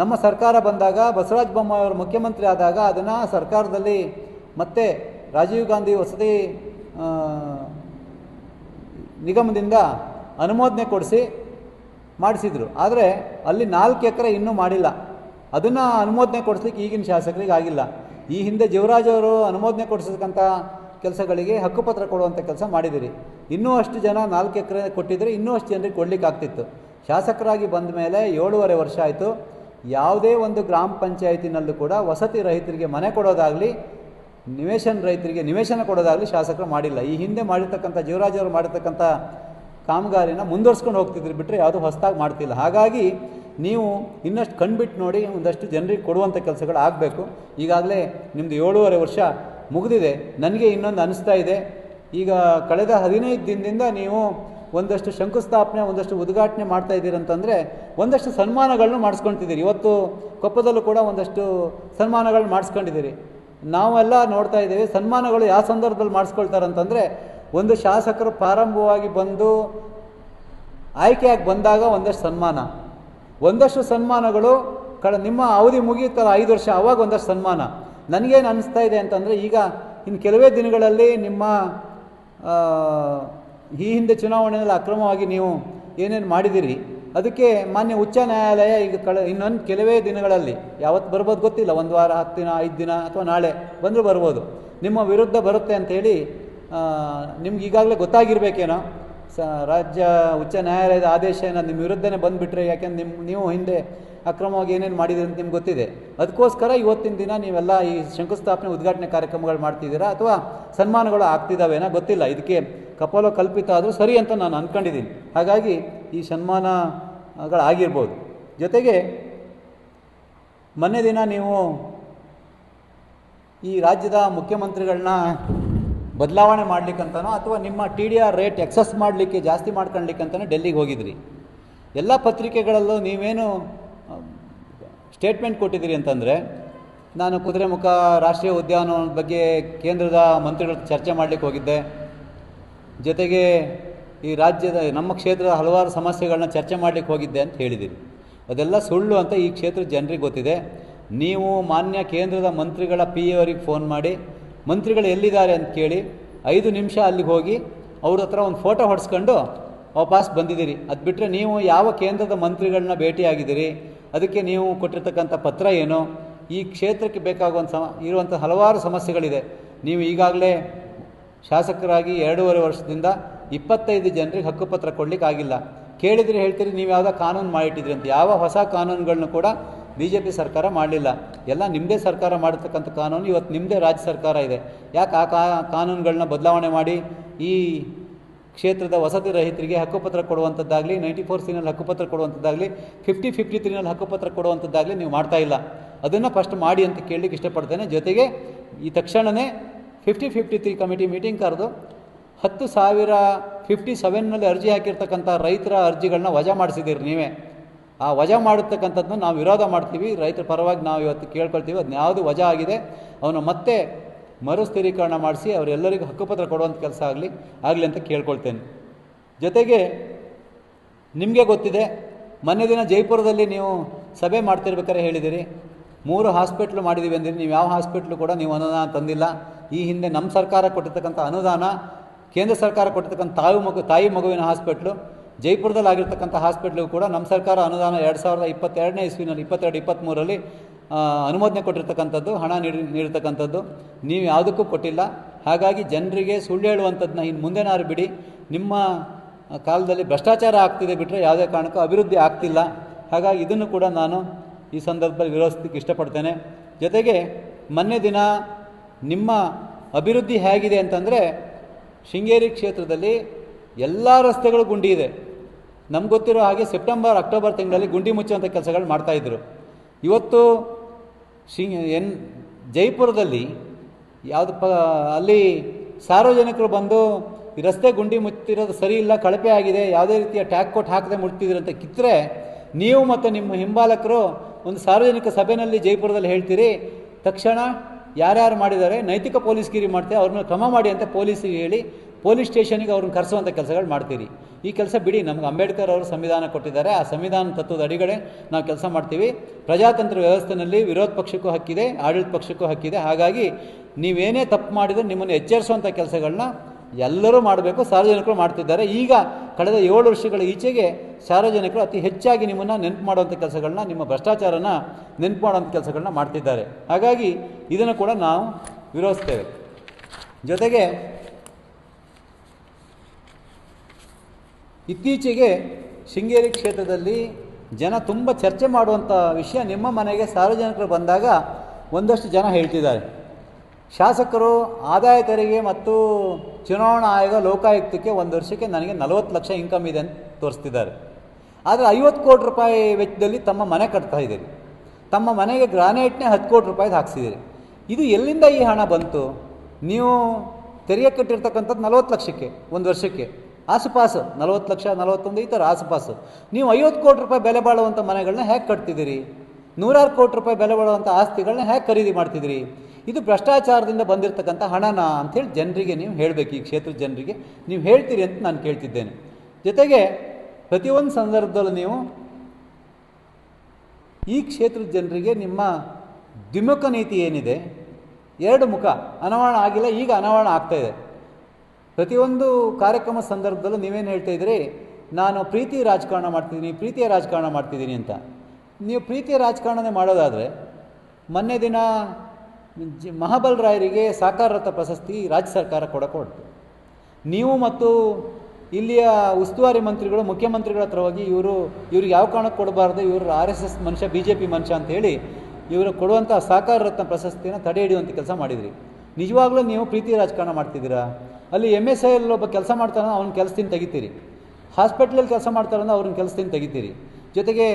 Speaker 2: ನಮ್ಮ ಸರ್ಕಾರ ಬಂದಾಗ, ಬಸವರಾಜ ಬೊಮ್ಮಾಯಿ ಅವರು ಮುಖ್ಯಮಂತ್ರಿ ಆದಾಗ ಅದನ್ನು ಸರ್ಕಾರದಲ್ಲಿ ಮತ್ತೆ ರಾಜೀವ್ ಗಾಂಧಿ ವಸತಿ ನಿಗಮದಿಂದ ಅನುಮೋದನೆ ಕೊಡಿಸಿ ಮಾಡಿಸಿದರು. ಆದರೆ ಅಲ್ಲಿ ನಾಲ್ಕು ಎಕರೆ ಇನ್ನೂ ಮಾಡಿಲ್ಲ. ಅದನ್ನು ಅನುಮೋದನೆ ಕೊಡಿಸ್ಲಿಕ್ಕೆ ಈಗಿನ ಶಾಸಕರಿಗೆ ಆಗಿಲ್ಲ. ಈ ಹಿಂದೆ ಜೀವರಾಜ್ ಅವರು ಅನುಮೋದನೆ ಕೊಡಿಸತಕ್ಕಂಥ ಕೆಲಸಗಳಿಗೆ ಹಕ್ಕುಪತ್ರ ಕೊಡುವಂಥ ಕೆಲಸ ಮಾಡಿದಿರಿ. ಇನ್ನೂ ಅಷ್ಟು ಜನ ನಾಲ್ಕು ಎಕರೆ ಕೊಟ್ಟಿದ್ದರೆ ಇನ್ನೂ ಅಷ್ಟು ಜನರಿಗೆ ಕೊಡಲಿಕ್ಕೆ ಆಗ್ತಿತ್ತು. ಶಾಸಕರಾಗಿ ಬಂದ ಮೇಲೆ ಏಳೂವರೆ ವರ್ಷ ಆಯಿತು. ಯಾವುದೇ ಒಂದು ಗ್ರಾಮ ಪಂಚಾಯತಿನಲ್ಲೂ ಕೂಡ ವಸತಿ ರಹಿತರಿಗೆ ಮನೆ ಕೊಡೋದಾಗಲಿ, ನಿವೇಶನ ರೈತರಿಗೆ ನಿವೇಶನ ಕೊಡೋದಾಗಲಿ ಶಾಸಕರು ಮಾಡಿಲ್ಲ. ಈ ಹಿಂದೆ ಮಾಡಿರ್ತಕ್ಕಂಥ, ಜೀವರಾಜವರು ಮಾಡಿರ್ತಕ್ಕಂಥ ಕಾಮಗಾರಿನ ಮುಂದುವರ್ಸ್ಕೊಂಡು ಹೋಗ್ತಿದ್ರು ಬಿಟ್ಟರೆ ಯಾವುದು ಹೊಸದಾಗಿ ಮಾಡ್ತಿಲ್ಲ. ಹಾಗಾಗಿ ನೀವು ಇನ್ನಷ್ಟು ಕಣ್ಬಿಟ್ಟು ನೋಡಿ ಒಂದಷ್ಟು ಜನರಿಗೆ ಕೊಡುವಂಥ ಕೆಲಸಗಳು ಆಗಬೇಕು. ಈಗಾಗಲೇ ನಿಮ್ಮದು ಏಳೂವರೆ ವರ್ಷ ಮುಗಿದಿದೆ. ನನಗೆ ಇನ್ನೊಂದು ಅನಿಸ್ತಾ ಇದೆ. ಈಗ ಕಳೆದ ಹದಿನೈದು ದಿನದಿಂದ ನೀವು ಒಂದಷ್ಟು ಶಂಕುಸ್ಥಾಪನೆ, ಒಂದಷ್ಟು ಉದ್ಘಾಟನೆ ಮಾಡ್ತಾ ಇದ್ದೀರಂತಂದರೆ ಒಂದಷ್ಟು ಸನ್ಮಾನಗಳನ್ನು ಮಾಡಿಸ್ಕೊಳ್ತಿದ್ದೀರಿ ಇವತ್ತು ಕೊಪ್ಪದಲ್ಲೂ ಕೂಡ ಒಂದಷ್ಟು ಸನ್ಮಾನಗಳನ್ನ ಮಾಡಿಸ್ಕೊಂಡಿದ್ದೀರಿ. ನಾವೆಲ್ಲ ನೋಡ್ತಾ ಇದ್ದೀವಿ, ಸನ್ಮಾನಗಳು ಯಾವ ಸಂದರ್ಭದಲ್ಲಿ ಮಾಡಿಸ್ಕೊಳ್ತಾರಂತಂದರೆ ಒಂದು ಶಾಸಕರು ಪ್ರಾರಂಭವಾಗಿ ಬಂದು ಆಯ್ಕೆಯಾಗಿ ಬಂದಾಗ ಒಂದಷ್ಟು ಸನ್ಮಾನ. ಒಂದಷ್ಟು ಸನ್ಮಾನಗಳು ಕಳ ನಿಮ್ಮ ಅವಧಿ ಮುಗಿಯುತ್ತಲ್ಲ ಐದು ವರ್ಷ ಅವಾಗ ಒಂದಷ್ಟು ಸನ್ಮಾನ. ನನಗೇನು ಅನ್ನಿಸ್ತಾ ಇದೆ ಅಂತಂದರೆ ಈಗ ಇನ್ನು ಕೆಲವೇ ದಿನಗಳಲ್ಲಿ ನಿಮ್ಮ ಈ ಹಿಂದೆ ಚುನಾವಣೆಯಲ್ಲಿ ಅಕ್ರಮವಾಗಿ ನೀವು ಏನೇನು ಮಾಡಿದಿರಿ, ಅದಕ್ಕೆ ಮಾನ್ಯ ಉಚ್ಚ ನ್ಯಾಯಾಲಯ ಈಗ ಕಳೆ, ಇನ್ನೊಂದು ಕೆಲವೇ ದಿನಗಳಲ್ಲಿ, ಯಾವತ್ತು ಬರ್ಬೋದು ಗೊತ್ತಿಲ್ಲ, ಒಂದು ವಾರ, ಹತ್ತು ದಿನ, ಐದು ದಿನ ಅಥವಾ ನಾಳೆ ಬಂದರೂ ಬರ್ಬೋದು. ನಿಮ್ಮ ವಿರುದ್ಧ ಬರುತ್ತೆ ಅಂಥೇಳಿ ನಿಮ್ಗೆ ಈಗಾಗಲೇ ಗೊತ್ತಾಗಿರ್ಬೇಕೇನೋ? ಸ, ರಾಜ್ಯ ಉಚ್ಚ ನ್ಯಾಯಾಲಯದ ಆದೇಶ ಏನಾದ್ರು ನಿಮ್ಮ ವಿರುದ್ಧನೇ ಬಂದುಬಿಟ್ರೆ, ಯಾಕೆಂದ್ರೆ ನಿಮ್ಮ ನೀವು ಹಿಂದೆ ಅಕ್ರಮವಾಗಿ ಏನೇನು ಮಾಡಿದೆ ಅಂತ ನಿಮ್ಗೆ ಗೊತ್ತಿದೆ. ಅದಕ್ಕೋಸ್ಕರ ಇವತ್ತಿನ ದಿನ ನೀವೆಲ್ಲ ಈ ಶಂಕುಸ್ಥಾಪನೆ ಉದ್ಘಾಟನೆ ಕಾರ್ಯಕ್ರಮಗಳು ಮಾಡ್ತಿದ್ದೀರಾ ಅಥವಾ ಸನ್ಮಾನಗಳು ಆಗ್ತಿದ್ದಾವೇನೋ ಗೊತ್ತಿಲ್ಲ. ಇದಕ್ಕೆ ಕಪೋಲ ಕಲ್ಪಿತ ಆದರೂ ಸರಿ ಅಂತ ನಾನು ಅಂದ್ಕೊಂಡಿದ್ದೀನಿ ಹಾಗಾಗಿ ಈ ಸನ್ಮಾನಗಳಾಗಿರ್ಬೋದು ಜೊತೆಗೆ ಮೊನ್ನೆ ದಿನ ನೀವು ಈ ರಾಜ್ಯದ ಮುಖ್ಯಮಂತ್ರಿಗಳನ್ನ ಬದಲಾವಣೆ ಮಾಡ್ಲಿಕ್ಕಂತನೋ ಅಥವಾ ನಿಮ್ಮ T D R rate excess ಮಾಡಲಿಕ್ಕೆ ಜಾಸ್ತಿ ಮಾಡ್ಕೊಳ್ಲಿಕ್ಕಂತನೋ ಡೆಲ್ಲಿಗೆ ಹೋಗಿದ್ರಿ. ಎಲ್ಲ ಪತ್ರಿಕೆಗಳಲ್ಲೂ ನೀವೇನು ಸ್ಟೇಟ್ಮೆಂಟ್ ಕೊಟ್ಟಿದ್ದೀರಿ ಅಂತಂದರೆ, ನಾನು ಕುದುರೆಮುಖ ರಾಷ್ಟ್ರೀಯ ಉದ್ಯಾನವನದ ಬಗ್ಗೆ ಕೇಂದ್ರದ ಮಂತ್ರಿಗಳ ಚರ್ಚೆ ಮಾಡಲಿಕ್ಕೆ ಹೋಗಿದ್ದೆ. ಜೊತೆಗೆ ಈ ರಾಜ್ಯದ, ನಮ್ಮ ಕ್ಷೇತ್ರದ ಹಲವಾರು ಸಮಸ್ಯೆಗಳನ್ನ ಚರ್ಚೆ ಮಾಡಲಿಕ್ಕೆ ಹೋಗಿದ್ದೆ ಅಂತ ಹೇಳಿದ್ದೀರಿ. ಅದೆಲ್ಲ ಸುಳ್ಳು ಅಂತ ಈ ಕ್ಷೇತ್ರದ ಜನರಿಗೆ ಗೊತ್ತಿದೆ. ನೀವು ಮಾನ್ಯ ಕೇಂದ್ರದ ಮಂತ್ರಿಗಳ ಪಿ ಎ ಅವರಿಗೆ ಫೋನ್ ಮಾಡಿ, ಮಂತ್ರಿಗಳು ಎಲ್ಲಿದ್ದಾರೆ ಅಂತ ಕೇಳಿ ಐದು ನಿಮಿಷ ಅಲ್ಲಿಗೆ ಹೋಗಿ ಅವ್ರ ಹತ್ರ ಒಂದು ಫೋಟೋ ಹೊಡೆಸ್ಕೊಂಡು ವಾಪಸ್ ಬಂದಿದ್ದೀರಿ. ಅದು ಬಿಟ್ಟರೆ ನೀವು ಯಾವ ಕೇಂದ್ರದ ಮಂತ್ರಿಗಳನ್ನ ಭೇಟಿಯಾಗಿದ್ದೀರಿ? ಅದಕ್ಕೆ ನೀವು ಕೊಟ್ಟಿರ್ತಕ್ಕಂಥ ಪತ್ರ ಏನು? ಈ ಕ್ಷೇತ್ರಕ್ಕೆ ಬೇಕಾಗುವಂಥ ಸಮ, ಇರುವಂಥ ಹಲವಾರು ಸಮಸ್ಯೆಗಳಿದೆ. ನೀವು ಈಗಾಗಲೇ ಶಾಸಕರಾಗಿ ಎರಡೂವರೆ ವರ್ಷದಿಂದ ಇಪ್ಪತ್ತೈದು ಜನರಿಗೆ ಹಕ್ಕುಪತ್ರ ಕೊಡಲಿಕ್ಕೆ ಆಗಿಲ್ಲ. ಕೇಳಿದರೆ ಹೇಳ್ತೀರಿ, ನೀವು ಯಾವುದೋ ಕಾನೂನು ಮಾಡಿಟ್ಟಿದ್ರಿ ಅಂತ. ಯಾವ ಹೊಸ ಕಾನೂನುಗಳನ್ನು ಕೂಡ ಬಿ ಜೆ ಪಿ ಸರ್ಕಾರ ಮಾಡಲಿಲ್ಲ. ಎಲ್ಲ ನಿಮ್ಮದೇ ಸರ್ಕಾರ ಮಾಡಿರ್ತಕ್ಕಂಥ ಕಾನೂನು, ಇವತ್ತು ನಿಮ್ಮದೇ ರಾಜ್ಯ ಸರ್ಕಾರ ಇದೆ. ಯಾಕೆ ಆ ಕಾನೂನುಗಳನ್ನ ಬದಲಾವಣೆ ಮಾಡಿ ಈ ಕ್ಷೇತ್ರದ ವಸತಿ ರಹಿತರಿಗೆ ಹಕ್ಕುಪತ್ರ ಕೊಡುವಂಥದ್ದಾಗಲಿ ನೈಂಟಿ ಫೋರ್ ಸಿನಲ್ಲಿ ಹಕ್ಕುಪತ್ರ ಕೊಡುವಂಥದ್ದಾಗಲಿ ಫಿಫ್ಟಿ ಫಿಫ್ಟಿ ತ್ರೀನಲ್ಲಿ ಹಕ್ಕುಪತ್ರ ಕೊಡುವಂಥದ್ದಾಗಲಿ ನೀವು ಮಾಡ್ತಾ ಇಲ್ಲ. ಅದನ್ನು ಫಸ್ಟ್ ಮಾಡಿ ಅಂತ ಕೇಳಲಿಕ್ಕೆ ಇಷ್ಟಪಡ್ತೇನೆ. ಜೊತೆಗೆ ಈ ತಕ್ಷಣವೇ fifty fifty three committee meeting ಕರೆದು ಹತ್ತು ಸಾವಿರ ಫಿಫ್ಟಿ ಸೆವೆನ್ನಲ್ಲಿ ಅರ್ಜಿ ಹಾಕಿರ್ತಕ್ಕಂಥ ರೈತರ ಅರ್ಜಿಗಳನ್ನ ವಜಾ ಮಾಡಿಸಿದ್ದೀರಿ ನೀವೇ. ಆ ವಜಾ ಮಾಡಿರ್ತಕ್ಕಂಥದ್ದನ್ನ ನಾವು ವಿರೋಧ ಮಾಡ್ತೀವಿ. ರೈತರ ಪರವಾಗಿ ನಾವು ಇವತ್ತು ಕೇಳ್ಕೊಳ್ತೀವಿ. ಅದನ್ನ ಯಾವುದು ವಜಾ ಆಗಿದೆ? ಅವನು ಮತ್ತೆ ಮರುಸ್ಥಿರೀಕರಣ ಮಾಡಿಸಿ ಅವರೆಲ್ಲರಿಗೂ ಹಕ್ಕುಪತ್ರ ಕೊಡುವಂಥ ಕೆಲಸ ಆಗಲಿ ಆಗಲಿ ಅಂತ ಕೇಳ್ಕೊಳ್ತೇನೆ. ಜೊತೆಗೆ ನಿಮಗೆ ಗೊತ್ತಿದೆ, ಮೊನ್ನೆ ದಿನ ಜೈಪುರದಲ್ಲಿ ನೀವು ಸಭೆ ಮಾಡ್ತಿರ್ಬೇಕಾದ್ರೆ ಹೇಳಿದಿರಿ, ಮೂರು ಹಾಸ್ಪಿಟ್ಲು ಮಾಡಿದ್ದೀವಿ ಅಂದಿರಿ, ನೀವು ಯಾವ ಹಾಸ್ಪಿಟ್ಲು ಕೂಡ ನೀವು ಅನುದಾನ ತಂದಿಲ್ಲ. ಈ ಹಿಂದೆ ನಮ್ಮ ಸರ್ಕಾರ ಕೊಟ್ಟಿರ್ತಕ್ಕಂಥ ಅನುದಾನ, ಕೇಂದ್ರ ಸರ್ಕಾರ ಕೊಟ್ಟಿರ್ತಕ್ಕಂಥ ತಾಯಿ ಮಗು, ತಾಯಿ ಮಗುವಿನ ಹಾಸ್ಪಿಟ್ಲು ಜೈಪುರದಲ್ಲಿ ಆಗಿರ್ತಕ್ಕಂಥ ಹಾಸ್ಪಿಟ್ಲು ಕೂಡ ನಮ್ಮ ಸರ್ಕಾರ ಅನುದಾನ ಎರಡು ಸಾವಿರದ ಇಪ್ಪತ್ತೆರಡನೇ ಇಸ್ವಿನಲ್ಲಿ, ಇಪ್ಪತ್ತೆರಡು ಇಪ್ಪತ್ತ್ಮೂರಲ್ಲಿ ಅನುಮೋದನೆ ಕೊಟ್ಟಿರ್ತಕ್ಕಂಥದ್ದು, ಹಣ ನೀಡಿ, ನೀಡಿರ್ತಕ್ಕಂಥದ್ದು, ನೀವು ಯಾವುದಕ್ಕೂ ಕೊಟ್ಟಿಲ್ಲ. ಹಾಗಾಗಿ ಜನರಿಗೆ ಸುಳ್ಳು ಹೇಳುವಂಥದ್ದನ್ನ ಇನ್ನು ಮುಂದೆನಾರು ಬಿಡಿ. ನಿಮ್ಮ ಕಾಲದಲ್ಲಿ ಭ್ರಷ್ಟಾಚಾರ ಆಗ್ತಿದೆ ಬಿಟ್ಟರೆ ಯಾವುದೇ ಕಾರಣಕ್ಕೂ ಅಭಿವೃದ್ಧಿ ಆಗ್ತಿಲ್ಲ. ಹಾಗಾಗಿ ಇದನ್ನು ಕೂಡ ನಾನು ಈ ಸಂದರ್ಭದಲ್ಲಿ ವಿರೋಧಿಸಲಿಕ್ಕೆ ಇಷ್ಟಪಡ್ತೇನೆ. ಜೊತೆಗೆ ಮೊನ್ನೆ ದಿನ ನಿಮ್ಮ ಅಭಿವೃದ್ಧಿ ಹೇಗಿದೆ ಅಂತಂದರೆ ಶೃಂಗೇರಿ ಕ್ಷೇತ್ರದಲ್ಲಿ ಎಲ್ಲ ರಸ್ತೆಗಳು ಗುಂಡಿ ಇದೆ. ನಮ್ಗೆ ಗೊತ್ತಿರೋ ಹಾಗೆ ಸೆಪ್ಟೆಂಬರ್, ಅಕ್ಟೋಬರ್ ತಿಂಗಳಲ್ಲಿ ಗುಂಡಿ ಮುಚ್ಚುವಂಥ ಕೆಲಸಗಳು ಮಾಡ್ತಾಯಿದ್ರು ಇವತ್ತು ಶಿಂಗ್ ಎನ್ ಜೈಪುರದಲ್ಲಿ ಯಾವುದು ಪ, ಅಲ್ಲಿ ಸಾರ್ವಜನಿಕರು ಬಂದು ರಸ್ತೆ ಗುಂಡಿ ಮುಚ್ತಿರೋದು ಸರಿ ಇಲ್ಲ, ಕಳಪೆ ಆಗಿದೆ, ಯಾವುದೇ ರೀತಿಯ ಟ್ಯಾಕ್ ಕೊಟ್ಟು ಹಾಕದೆ ಮುಟ್ತಿದ್ರು ಅಂತ ಕಿತ್ತರೆ ನೀವು ಮತ್ತು ನಿಮ್ಮ ಹಿಂಬಾಲಕರು ಒಂದು ಸಾರ್ವಜನಿಕ ಸಭೆಯಲ್ಲಿ ಜೈಪುರದಲ್ಲಿ ಹೇಳ್ತೀರಿ, ತಕ್ಷಣ ಯಾರ್ಯಾರು ಮಾಡಿದ್ದಾರೆ, ನೈತಿಕ ಪೊಲೀಸ್ಗಿರಿ ಮಾಡ್ತೇವೆ ಅವ್ರನ್ನ ಕ್ರಮ ಮಾಡಿ ಅಂತ ಪೊಲೀಸಿಗೆ ಹೇಳಿ ಪೊಲೀಸ್ ಸ್ಟೇಷನಿಗೆ ಅವ್ರನ್ನ ಕರೆಸುವಂಥ ಕೆಲಸಗಳು ಮಾಡ್ತೀರಿ. ಈ ಕೆಲಸ ಬಿಡಿ, ನಮ್ಗೆ ಅಂಬೇಡ್ಕರ್ ಅವರು ಸಂವಿಧಾನ ಕೊಟ್ಟಿದ್ದಾರೆ. ಆ ಸಂವಿಧಾನ ತತ್ವದ ಅಡಿಗಡೆ ನಾವು ಕೆಲಸ ಮಾಡ್ತೀವಿ. ಪ್ರಜಾತಂತ್ರ ವ್ಯವಸ್ಥೆಯಲ್ಲಿ ವಿರೋಧ ಪಕ್ಷಕ್ಕೂ ಹಕ್ಕಿದೆ, ಆಡಳಿತ ಪಕ್ಷಕ್ಕೂ ಹಕ್ಕಿದೆ. ಹಾಗಾಗಿ ನೀವೇನೇ ತಪ್ಪು ಮಾಡಿದರೆ ನಿಮ್ಮನ್ನು ಎಚ್ಚರಿಸುವಂಥ ಕೆಲಸಗಳನ್ನ ಎಲ್ಲರೂ ಮಾಡಬೇಕು. ಸಾರ್ವಜನಿಕರು ಮಾಡ್ತಿದ್ದಾರೆ. ಈಗ ಕಳೆದ ಏಳು ವರ್ಷಗಳ ಈಚೆಗೆ ಸಾರ್ವಜನಿಕರು ಅತಿ ಹೆಚ್ಚಾಗಿ ನಿಮ್ಮನ್ನು ನೆನಪು ಮಾಡುವಂಥ ಕೆಲಸಗಳನ್ನ ನಿಮ್ಮ ಭ್ರಷ್ಟಾಚಾರನ ನೆನಪು ಮಾಡುವಂಥ ಕೆಲಸಗಳನ್ನ ಮಾಡ್ತಿದ್ದಾರೆ. ಹಾಗಾಗಿ ಇದನ್ನು ಕೂಡ ನಾವು ವಿರೋಧಿಸ್ತೇವೆ. ಜೊತೆಗೆ ಇತ್ತೀಚೆಗೆ ಶೃಂಗೇರಿ ಕ್ಷೇತ್ರದಲ್ಲಿ ಜನ ತುಂಬ ಚರ್ಚೆ ಮಾಡುವಂಥ ವಿಷಯ ನಿಮ್ಮ ಮನೆಗೆ ಸಾರ್ವಜನಿಕರು ಬಂದಾಗ ಒಂದಷ್ಟು ಜನ ಹೇಳ್ತಿದ್ದಾರೆ. ಶಾಸಕರು, ಆದಾಯ ತೆರಿಗೆ ಮತ್ತು ಚುನಾವಣಾ ಆಯೋಗ ಲೋಕಾಯುಕ್ತಕ್ಕೆ ಒಂದು ವರ್ಷಕ್ಕೆ ನನಗೆ ನಲವತ್ತು ಲಕ್ಷ ಇನ್ಕಮ್ ಇದೆ ಅಂತ ತೋರಿಸ್ತಿದ್ದಾರೆ. ಆದರೆ ಐವತ್ತು ಕೋಟಿ ರೂಪಾಯಿ ವೆಚ್ಚದಲ್ಲಿ ತಮ್ಮ ಮನೆ ಕಟ್ತಾ ಇದ್ದೀರಿ. ತಮ್ಮ ಮನೆಗೆ ಗ್ರಾನೈಟ್ನೇ ಹತ್ತು ಕೋಟಿ ರೂಪಾಯಿ ಹಾಕ್ಸಿದ್ದೀರಿ. ಇದು ಎಲ್ಲಿಂದ ಈ ಹಣ ಬಂತು? ನೀವು ತೆರಿಗೆ ಕಟ್ಟಿರ್ತಕ್ಕಂಥದ್ದು ನಲವತ್ತು ಲಕ್ಷಕ್ಕೆ, ಒಂದು ವರ್ಷಕ್ಕೆ. ಆಸುಪಾಸು, ನಲವತ್ತು ಲಕ್ಷ, ನಲವತ್ತೊಂದು ಈ ಥರ ಆಸುಪಾಸು. ನೀವು ಐವತ್ತು ಕೋಟಿ ರೂಪಾಯಿ ಬೆಲೆ ಬಾಳುವಂಥ ಮನೆಗಳನ್ನ ಹೇಗೆ ಕಟ್ತಿದ್ದೀರಿ? ನೂರಾರು ಕೋಟಿ ರೂಪಾಯಿ ಬೆಲೆ ಬಾಳುವಂಥ ಆಸ್ತಿಗಳನ್ನ ಹೇಗೆ ಖರೀದಿ ಮಾಡ್ತಿದ್ದೀರಿ? ಇದು ಭ್ರಷ್ಟಾಚಾರದಿಂದ ಬಂದಿರತಕ್ಕಂಥ ಹಣನ ಅಂಥೇಳಿ ಜನರಿಗೆ ನೀವು ಹೇಳಬೇಕು. ಈ ಕ್ಷೇತ್ರದ ಜನರಿಗೆ ನೀವು ಹೇಳ್ತೀರಿ ಅಂತ ನಾನು ಕೇಳ್ತಿದ್ದೇನೆ. ಜೊತೆಗೆ ಪ್ರತಿಯೊಂದು ಸಂದರ್ಭದಲ್ಲೂ ನೀವು ಈ ಕ್ಷೇತ್ರದ ಜನರಿಗೆ ನಿಮ್ಮ ದ್ವಿಮುಖ ನೀತಿ ಏನಿದೆ? ಎರಡು ಮುಖ. ಅನಾವರಣ ಆಗಿಲ್ಲ, ಈಗ ಅನಾವರಣ ಆಗ್ತಾ ಇದೆ. ಪ್ರತಿಯೊಂದು ಕಾರ್ಯಕ್ರಮ ಸಂದರ್ಭದಲ್ಲೂ ನೀವೇನು ಹೇಳ್ತಾ ಇದ್ದೀರಿ, ನಾನು ಪ್ರೀತಿ ರಾಜಕಾರಣ ಮಾಡ್ತಿದ್ದೀನಿ, ಪ್ರೀತಿಯ ರಾಜಕಾರಣ ಮಾಡ್ತಿದ್ದೀನಿ ಅಂತ. ನೀವು ಪ್ರೀತಿಯ ರಾಜಕಾರಣನೇ ಮಾಡೋದಾದರೆ, ಮೊನ್ನೆ ದಿನ ಜಿ ಮಹಾಬಲರಾಯರಿಗೆ ಸಾಕಾರ ರತ್ನ ಪ್ರಶಸ್ತಿ ರಾಜ್ಯ ಸರ್ಕಾರ ಕೊಡಕೊಡ್ತು ನೀವು ಮತ್ತು ಇಲ್ಲಿಯ ಉಸ್ತುವಾರಿ ಮಂತ್ರಿಗಳು, ಮುಖ್ಯಮಂತ್ರಿಗಳ ಹತ್ರ ಹೋಗಿ ಇವರು, ಇವ್ರಿಗೆ ಯಾವ ಕಾರಣಕ್ಕೆ ಕೊಡಬಾರ್ದು, ಇವರು ಆರ್ ಎಸ್ ಎಸ್ ಮನುಷ್ಯ, ಬಿ ಜೆ ಪಿ ಮನುಷ್ಯ ಅಂತೇಳಿ ಇವರು ಕೊಡುವಂಥ ಸಾಕಾರ ರತ್ನ ಪ್ರಶಸ್ತಿಯನ್ನು ತಡೆ ಹಿಡಿಯುವಂಥ ಕೆಲಸ ಮಾಡಿದ್ರಿ. ನಿಜವಾಗ್ಲೂ ನೀವು ಪ್ರೀತಿ ರಾಜಕಾರಣ ಮಾಡ್ತಿದ್ದೀರಾ? ಅಲ್ಲಿ ಎಂ ಎಸ್ ಐ ಅಲ್ಲಿ ಒಬ್ಬ ಕೆಲಸ ಮಾಡ್ತಾನೆ, ಅವ್ನ ಕೆಲಸದಿಂದ ತೆಗಿತೀರಿ. ಹಾಸ್ಪಿಟ್ಲಲ್ಲಿ ಕೆಲಸ ಮಾಡ್ತಾರಂದ್ರೆ ಅವ್ರನ್ನ ಕೆಲಸದಿಂದ ತೆಗಿತೀರಿ. ಜೊತೆಗೆ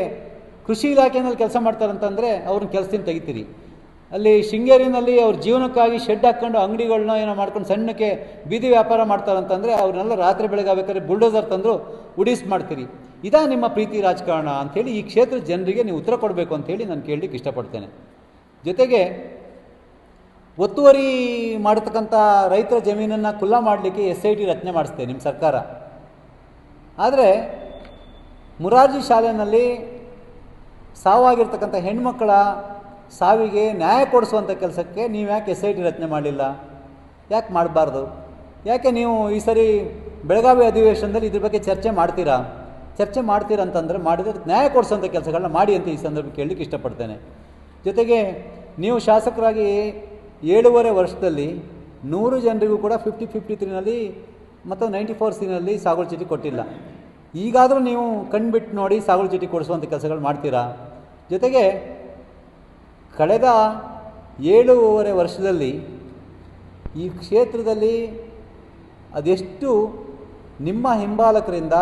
Speaker 2: ಕೃಷಿ ಇಲಾಖೆಯಲ್ಲಿ ಕೆಲಸ ಮಾಡ್ತಾರಂತಂದರೆ ಅವ್ರನ್ನ ಕೆಲಸದಿಂದ ತೆಗಿತೀರಿ. ಅಲ್ಲಿ ಶೃಂಗೇರಿನಲ್ಲಿ ಅವ್ರ ಜೀವನಕ್ಕಾಗಿ ಶೆಡ್ ಹಾಕ್ಕೊಂಡು ಅಂಗಡಿಗಳನ್ನ ಏನೋ ಮಾಡ್ಕೊಂಡು ಸಣ್ಣಕ್ಕೆ ಬೀದಿ ವ್ಯಾಪಾರ ಮಾಡ್ತಾರಂತಂದರೆ ಅವ್ರನ್ನೆಲ್ಲ ರಾತ್ರಿ ಬೆಳಗ್ಗೆ ಆಗ್ಬೇಕಾದ್ರೆ ಬುಲ್ಡೋಸರ್ ತಂದು ಉಡಿಸ್ ಮಾಡ್ತೀರಿ. ಇದಾ ನಿಮ್ಮ ಪ್ರೀತಿ ರಾಜಕಾರಣ ಅಂಥೇಳಿ ಈ ಕ್ಷೇತ್ರದ ಜನರಿಗೆ ನೀವು ಉತ್ತರ ಕೊಡಬೇಕು ಅಂಥೇಳಿ ನಾನು ಕೇಳಲಿಕ್ಕೆ ಇಷ್ಟಪಡ್ತೇನೆ. ಜೊತೆಗೆ ಒತ್ತುವರಿ ಮಾಡತಕ್ಕಂಥ ರೈತರ ಜಮೀನನ್ನು ಖುಲ್ಲ ಮಾಡಲಿಕ್ಕೆ ಎಸ್ ಐ ಟಿ ರಚನೆ ಮಾಡಿಸ್ತೇವೆ ನಿಮ್ಮ ಸರ್ಕಾರ. ಆದರೆ ಮುರಾರ್ಜಿ ಶಾಲೆಯಲ್ಲಿ ಸಾವಾಗಿರ್ತಕ್ಕಂಥ ಹೆಣ್ಮಕ್ಕಳ ಸಾವಿಗೆ ನ್ಯಾಯ ಕೊಡಿಸುವಂಥ ಕೆಲಸಕ್ಕೆ ನೀವು ಯಾಕೆ ಎಸ್ ಐ ಟಿ ರಚನೆ ಮಾಡಲಿಲ್ಲ? ಯಾಕೆ ಮಾಡಬಾರ್ದು? ಯಾಕೆ ನೀವು ಈ ಸರಿ ಬೆಳಗಾವಿ ಅಧಿವೇಶನದಲ್ಲಿ ಇದ್ರ ಬಗ್ಗೆ ಚರ್ಚೆ ಮಾಡ್ತೀರಾ? ಚರ್ಚೆ ಮಾಡ್ತೀರಾ ಅಂತಂದರೆ ಮಾಡಿದರೆ ನ್ಯಾಯ ಕೊಡಿಸುವಂಥ ಕೆಲಸಗಳನ್ನ ಮಾಡಿ ಅಂತ ಈ ಸಂದರ್ಭಕ್ಕೆ ಕೇಳಲಿಕ್ಕೆ ಇಷ್ಟಪಡ್ತೇನೆ. ಜೊತೆಗೆ ನೀವು ಶಾಸಕರಾಗಿ ಏಳೂವರೆ ವರ್ಷದಲ್ಲಿ ನೂರು ಜನರಿಗೂ ಕೂಡ ಫಿಫ್ಟಿ ಫಿಫ್ಟಿ ತ್ರೀನಲ್ಲಿ ಮತ್ತು ನೈಂಟಿ ಫೋರ್ ಸಿನಲ್ಲಿ ಸಾಗುವಳಿ ಚೀಟಿ ಕೊಟ್ಟಿಲ್ಲ. ಈಗಾದರೂ ನೀವು ಕಣ್ಬಿಟ್ಟು ನೋಡಿ ಸಾಗುವಳಿ ಚೀಟಿ ಕೊಡಿಸುವಂಥ ಕೆಲಸಗಳು ಮಾಡ್ತೀರಾ? ಜೊತೆಗೆ ಕಳೆದ ಏಳೂವರೆ ವರ್ಷದಲ್ಲಿ ಈ ಕ್ಷೇತ್ರದಲ್ಲಿ ಅದೆಷ್ಟು ನಿಮ್ಮ ಹಿಂಬಾಲಕರಿಂದ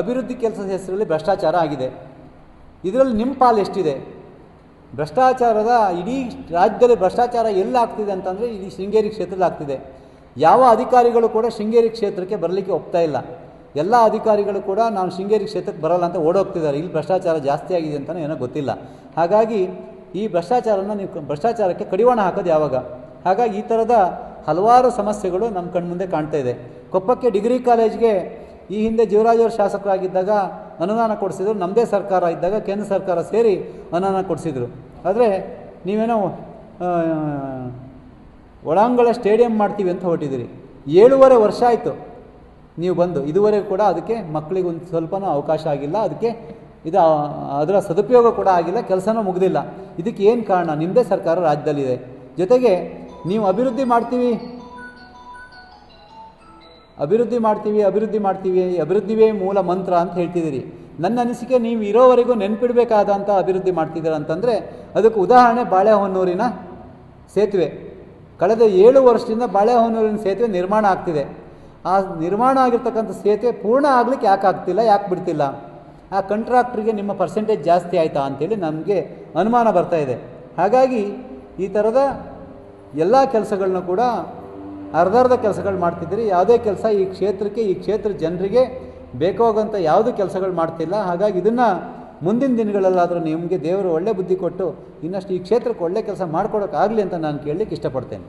Speaker 2: ಅಭಿವೃದ್ಧಿ ಕೆಲಸದ ಹೆಸರಲ್ಲಿ ಭ್ರಷ್ಟಾಚಾರ ಆಗಿದೆ. ಇದರಲ್ಲಿ ನಿಮ್ಮ ಪಾಲು ಎಷ್ಟಿದೆ? ಭ್ರಷ್ಟಾಚಾರದ ಇಡೀ ರಾಜ್ಯದಲ್ಲಿ ಭ್ರಷ್ಟಾಚಾರ ಎಲ್ಲಿ ಆಗ್ತಿದೆ ಅಂತಂದರೆ ಇಡೀ ಶೃಂಗೇರಿ ಕ್ಷೇತ್ರದಲ್ಲಿ ಆಗ್ತಿದೆ. ಯಾವ ಅಧಿಕಾರಿಗಳು ಕೂಡ ಶೃಂಗೇರಿ ಕ್ಷೇತ್ರಕ್ಕೆ ಬರಲಿಕ್ಕೆ ಒಪ್ತಾ ಇಲ್ಲ. ಎಲ್ಲ ಅಧಿಕಾರಿಗಳು ಕೂಡ ನಾನು ಶೃಂಗೇರಿ ಕ್ಷೇತ್ರಕ್ಕೆ ಬರಲ್ಲ ಅಂತ ಓಡೋಗ್ತಿದ್ದಾರೆ. ಇಲ್ಲಿ ಭ್ರಷ್ಟಾಚಾರ ಜಾಸ್ತಿ ಆಗಿದೆ ಅಂತಲೂ ಏನೋ ಗೊತ್ತಿಲ್ಲ. ಹಾಗಾಗಿ ಈ ಭ್ರಷ್ಟಾಚಾರನ ನೀವು ಭ್ರಷ್ಟಾಚಾರಕ್ಕೆ ಕಡಿವಾಣ ಹಾಕೋದು ಯಾವಾಗ? ಹಾಗಾಗಿ ಈ ಥರದ ಹಲವಾರು ಸಮಸ್ಯೆಗಳು ನಮ್ಮ ಕಣ್ಮುಂದೆ ಕಾಣ್ತಾ ಇದೆ. ಕೊಪ್ಪಕ್ಕೆ ಡಿಗ್ರಿ ಕಾಲೇಜ್ಗೆ ಈ ಹಿಂದೆ ಜೀವರಾಜವ್ರ ಶಾಸಕರಾಗಿದ್ದಾಗ ಅನುದಾನ ಕೊಡಿಸಿದ್ರು. ನಮ್ಮದೇ ಸರ್ಕಾರ ಇದ್ದಾಗ ಕೇಂದ್ರ ಸರ್ಕಾರ ಸೇರಿ ಅನುದಾನ ಕೊಡಿಸಿದ್ರು. ಆದರೆ ನೀವೇನೋ ಒಳಾಂಗಣ ಸ್ಟೇಡಿಯಂ ಮಾಡ್ತೀವಿ ಅಂತ ಹೊರಟಿದ್ದೀರಿ. ಏಳುವರೆ ವರ್ಷ ಆಯಿತು ನೀವು ಬಂದು. ಇದುವರೆಗೂ ಕೂಡ ಅದಕ್ಕೆ ಮಕ್ಕಳಿಗೆ ಒಂದು ಸ್ವಲ್ಪನೂ ಅವಕಾಶ ಆಗಿಲ್ಲ. ಅದಕ್ಕೆ ಇದು ಅದರ ಸದುಪಯೋಗ ಕೂಡ ಆಗಿಲ್ಲ. ಕೆಲಸನೂ ಮುಗ್ದಿಲ್ಲ. ಇದಕ್ಕೆ ಏನು ಕಾರಣ? ನಿಮ್ಮದೇ ಸರ್ಕಾರ ರಾಜ್ಯದಲ್ಲಿದೆ. ಜೊತೆಗೆ ನೀವು ಅಭಿವೃದ್ಧಿ ಮಾಡ್ತೀವಿ. ಅಭಿವೃದ್ಧಿ ಮಾಡ್ತೀವಿ ಅಭಿವೃದ್ಧಿ ಮಾಡ್ತೀವಿ, ಅಭಿವೃದ್ಧಿವೇ ಮೂಲ ಮಂತ್ರ ಅಂತ ಹೇಳ್ತಿದ್ದೀರಿ. ನನ್ನ ಅನಿಸಿಕೆ ನೀವು ಇರೋವರೆಗೂ ನೆನ್ಪಿಡಬೇಕಾದಂಥ ಅಭಿವೃದ್ಧಿ ಮಾಡ್ತಿದ್ದೀರ ಅಂತಂದರೆ ಅದಕ್ಕೆ ಉದಾಹರಣೆ ಬಾಳೆಹೊನ್ನೂರಿನ ಸೇತುವೆ. ಕಳೆದ ಏಳು ವರ್ಷದಿಂದ ಬಾಳೆಹೊನ್ನೂರಿನ ಸೇತುವೆ ನಿರ್ಮಾಣ ಆಗ್ತಿದೆ. ಆ ನಿರ್ಮಾಣ ಆಗಿರ್ತಕ್ಕಂಥ ಸೇತುವೆ ಪೂರ್ಣ ಆಗ್ಲಿಕ್ಕೆ ಯಾಕೆ ಆಗ್ತಿಲ್ಲ, ಯಾಕೆ ಬಿಡ್ತಿಲ್ಲ? ಆ ಕಂಟ್ರಾಕ್ಟ್ರಿಗೆ ನಿಮ್ಮ ಪರ್ಸೆಂಟೇಜ್ ಜಾಸ್ತಿ ಆಯಿತಾ ಅಂತೇಳಿ ನಮಗೆ ಅನುಮಾನ ಬರ್ತಾ ಇದೆ. ಹಾಗಾಗಿ ಈ ಥರದ ಎಲ್ಲ ಕೆಲಸಗಳನ್ನ ಕೂಡ ಅರ್ಧರ್ಧ ಕೆಲಸಗಳು ಮಾಡ್ತಿದ್ದೀರಿ. ಯಾವುದೇ ಕೆಲಸ ಈ ಕ್ಷೇತ್ರಕ್ಕೆ, ಈ ಕ್ಷೇತ್ರ ಜನರಿಗೆ ಬೇಕಾಗಂಥ ಯಾವುದು ಕೆಲಸಗಳು ಮಾಡ್ತಿಲ್ಲ, ಹಾಗಾಗಿ ಇದನ್ನು ಮುಂದಿನ ದಿನಗಳಲ್ಲಾದರೂ ನಿಮಗೆ ದೇವರು ಒಳ್ಳೆ ಬುದ್ಧಿ ಕೊಟ್ಟು ಇನ್ನಷ್ಟು ಈ ಕ್ಷೇತ್ರಕ್ಕೆ ಒಳ್ಳೆ ಕೆಲಸ ಮಾಡ್ಕೊಡೋಕ್ಕಾಗಲಿ ಅಂತ ನಾನು ಕೇಳಲಿಕ್ಕೆ ಇಷ್ಟಪಡ್ತೇನೆ.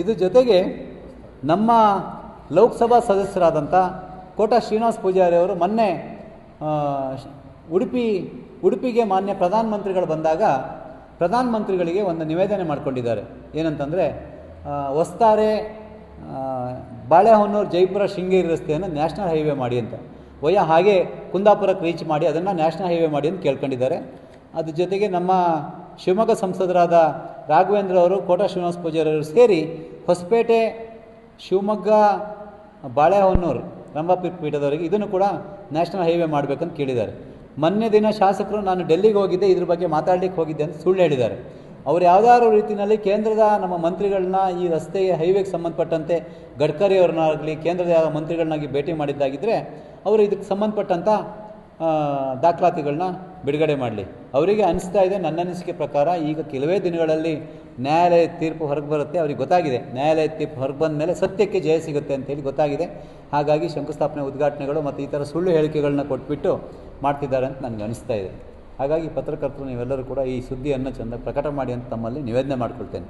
Speaker 2: ಇದ್ರ ಜೊತೆಗೆ ನಮ್ಮ ಲೋಕಸಭಾ ಸದಸ್ಯರಾದಂಥ ಕೋಟ ಶ್ರೀನಿವಾಸ ಪೂಜಾರಿ ಅವರು ಮೊನ್ನೆ ಉಡುಪಿ, ಉಡುಪಿಗೆ ಮಾನ್ಯ ಪ್ರಧಾನಮಂತ್ರಿಗಳು ಬಂದಾಗ ಪ್ರಧಾನಮಂತ್ರಿಗಳಿಗೆ ಒಂದು ನಿವೇದನೆ ಮಾಡ್ಕೊಂಡಿದ್ದಾರೆ. ಏನಂತಂದರೆ ಹೊಸ್ತಾರೆ ಬಾಳೆಹೊನ್ನೂರು ಜೈಪುರ ಶೃಂಗೇರಿ ರಸ್ತೆಯನ್ನು ನ್ಯಾಷನಲ್ ಹೈವೇ ಮಾಡಿ ಅಂತ. ವಯ ಹಾಗೆ ಕುಂದಾಪುರಕ್ಕೆ ರೀಚ್ ಮಾಡಿ, ಅದನ್ನು ನ್ಯಾಷನಲ್ ಹೈವೇ ಮಾಡಿ ಅಂತ ಕೇಳ್ಕೊಂಡಿದ್ದಾರೆ. ಅದ್ರ ಜೊತೆಗೆ ನಮ್ಮ ಶಿವಮೊಗ್ಗ ಸಂಸದರಾದ ರಾಘವೇಂದ್ರ ಅವರು, ಕೋಟ ಶ್ರೀನಿವಾಸ ಪೂಜಾರವರು ಸೇರಿ ಹೊಸಪೇಟೆ, ಶಿವಮೊಗ್ಗ, ಬಾಳೆಹೊನ್ನೂರು ರಂಭಾಪೀಠ ಪೀಠದವರಿಗೆ ಇದನ್ನು ಕೂಡ ನ್ಯಾಷನಲ್ ಹೈವೇ ಮಾಡಬೇಕಂತ ಕೇಳಿದ್ದಾರೆ. ಮೊನ್ನೆ ದಿನ ಶಾಸಕರು, ನಾನು ಡೆಲ್ಲಿಗೆ ಹೋಗಿದ್ದೆ, ಇದ್ರ ಬಗ್ಗೆ ಮಾತಾಡ್ಲಿಕ್ಕೆ ಹೋಗಿದ್ದೆ ಅಂತ ಸುಳ್ಳು ಹೇಳಿದ್ದಾರೆ. ಅವ್ರು ಯಾವುದಾದ್ರು ರೀತಿಯಲ್ಲಿ ಕೇಂದ್ರದ ನಮ್ಮ ಮಂತ್ರಿಗಳನ್ನ ಈ ರಸ್ತೆಗೆ ಹೈವೇಗೆ ಸಂಬಂಧಪಟ್ಟಂತೆ ಗಡ್ಕರಿ ಅವ್ರನ್ನಾಗಲಿ, ಕೇಂದ್ರದ ಯಾವ ಮಂತ್ರಿಗಳನ್ನಾಗಿ ಭೇಟಿ ಮಾಡಿದ್ದಾಗಿದ್ದರೆ ಅವರು ಇದಕ್ಕೆ ಸಂಬಂಧಪಟ್ಟಂಥ ದಾಖಲಾತಿಗಳನ್ನ ಬಿಡುಗಡೆ ಮಾಡಲಿ. ಅವರಿಗೆ ಅನಿಸ್ತಾ ಇದೆ, ನನ್ನ ಅನಿಸಿಕೆ ಪ್ರಕಾರ ಈಗ ಕೆಲವೇ ದಿನಗಳಲ್ಲಿ ನ್ಯಾಯಾಲಯದ ತೀರ್ಪು ಹೊರಗೆ ಬರುತ್ತೆ, ಅವ್ರಿಗೆ ಗೊತ್ತಾಗಿದೆ. ನ್ಯಾಯಾಲಯದ ತೀರ್ಪು ಹೊರಗೆ ಬಂದ ಮೇಲೆ ಸತ್ಯಕ್ಕೆ ಜಯ ಸಿಗುತ್ತೆ ಅಂತೇಳಿ ಗೊತ್ತಾಗಿದೆ. ಹಾಗಾಗಿ ಶಂಕುಸ್ಥಾಪನೆ ಉದ್ಘಾಟನೆಗಳು ಮತ್ತು ಈ ಥರ ಸುಳ್ಳು ಹೇಳಿಕೆಗಳನ್ನ ಕೊಟ್ಬಿಟ್ಟು ಮಾಡ್ತಿದ್ದಾರೆ ಅಂತ ನನಗೆ ಅನಿಸ್ತಾ ಇದೆ. ಹಾಗಾಗಿ ಪತ್ರಕರ್ತರು ನೀವೆಲ್ಲರೂ ಕೂಡ ಈ ಸುದ್ದಿಯನ್ನು ಚೆಂದ ಪ್ರಕಟ ಮಾಡಿ ಅಂತ ತಮ್ಮಲ್ಲಿ ನಿವೇದನೆ ಮಾಡಿಕೊಳ್ತೇನೆ.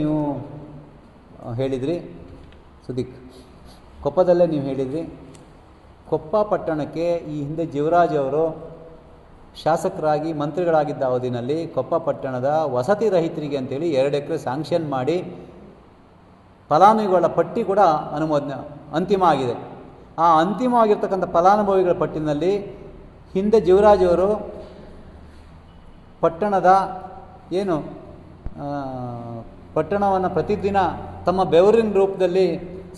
Speaker 2: ನೀವು ಹೇಳಿದ್ರಿ, ಸುದೀಕ್. ಕೊಪ್ಪದಲ್ಲೇ ನೀವು ಹೇಳಿದ್ರಿ, ಕೊಪ್ಪ ಪಟ್ಟಣಕ್ಕೆ ಈ ಹಿಂದೆ ಜೀವರಾಜ್ ಅವರು ಶಾಸಕರಾಗಿ ಮಂತ್ರಿಗಳಾಗಿದ್ದ ಅವಧಿನಲ್ಲಿ ಕೊಪ್ಪ ಪಟ್ಟಣದ ವಸತಿ ರಹಿತರಿಗೆ ಅಂತೇಳಿ ಎರಡು ಎಕರೆ ಸ್ಯಾಂಕ್ಷನ್ ಮಾಡಿ ಫಲಾನುಭವಿಗಳ ಪಟ್ಟಿ ಕೂಡ ಅನುಮೋದನೆ, ಅಂತಿಮ ಆಗಿದೆ. ಆ ಅಂತಿಮವಾಗಿರ್ತಕ್ಕಂಥ ಫಲಾನುಭವಿಗಳ ಪಟ್ಟಿನಲ್ಲಿ ಹಿಂದೆ ಜೀವರಾಜವರು ಪಟ್ಟಣದ ಏನು ಪಟ್ಟಣವನ್ನು ಪ್ರತಿದಿನ ತಮ್ಮ ಬೆವರಿನ ರೂಪದಲ್ಲಿ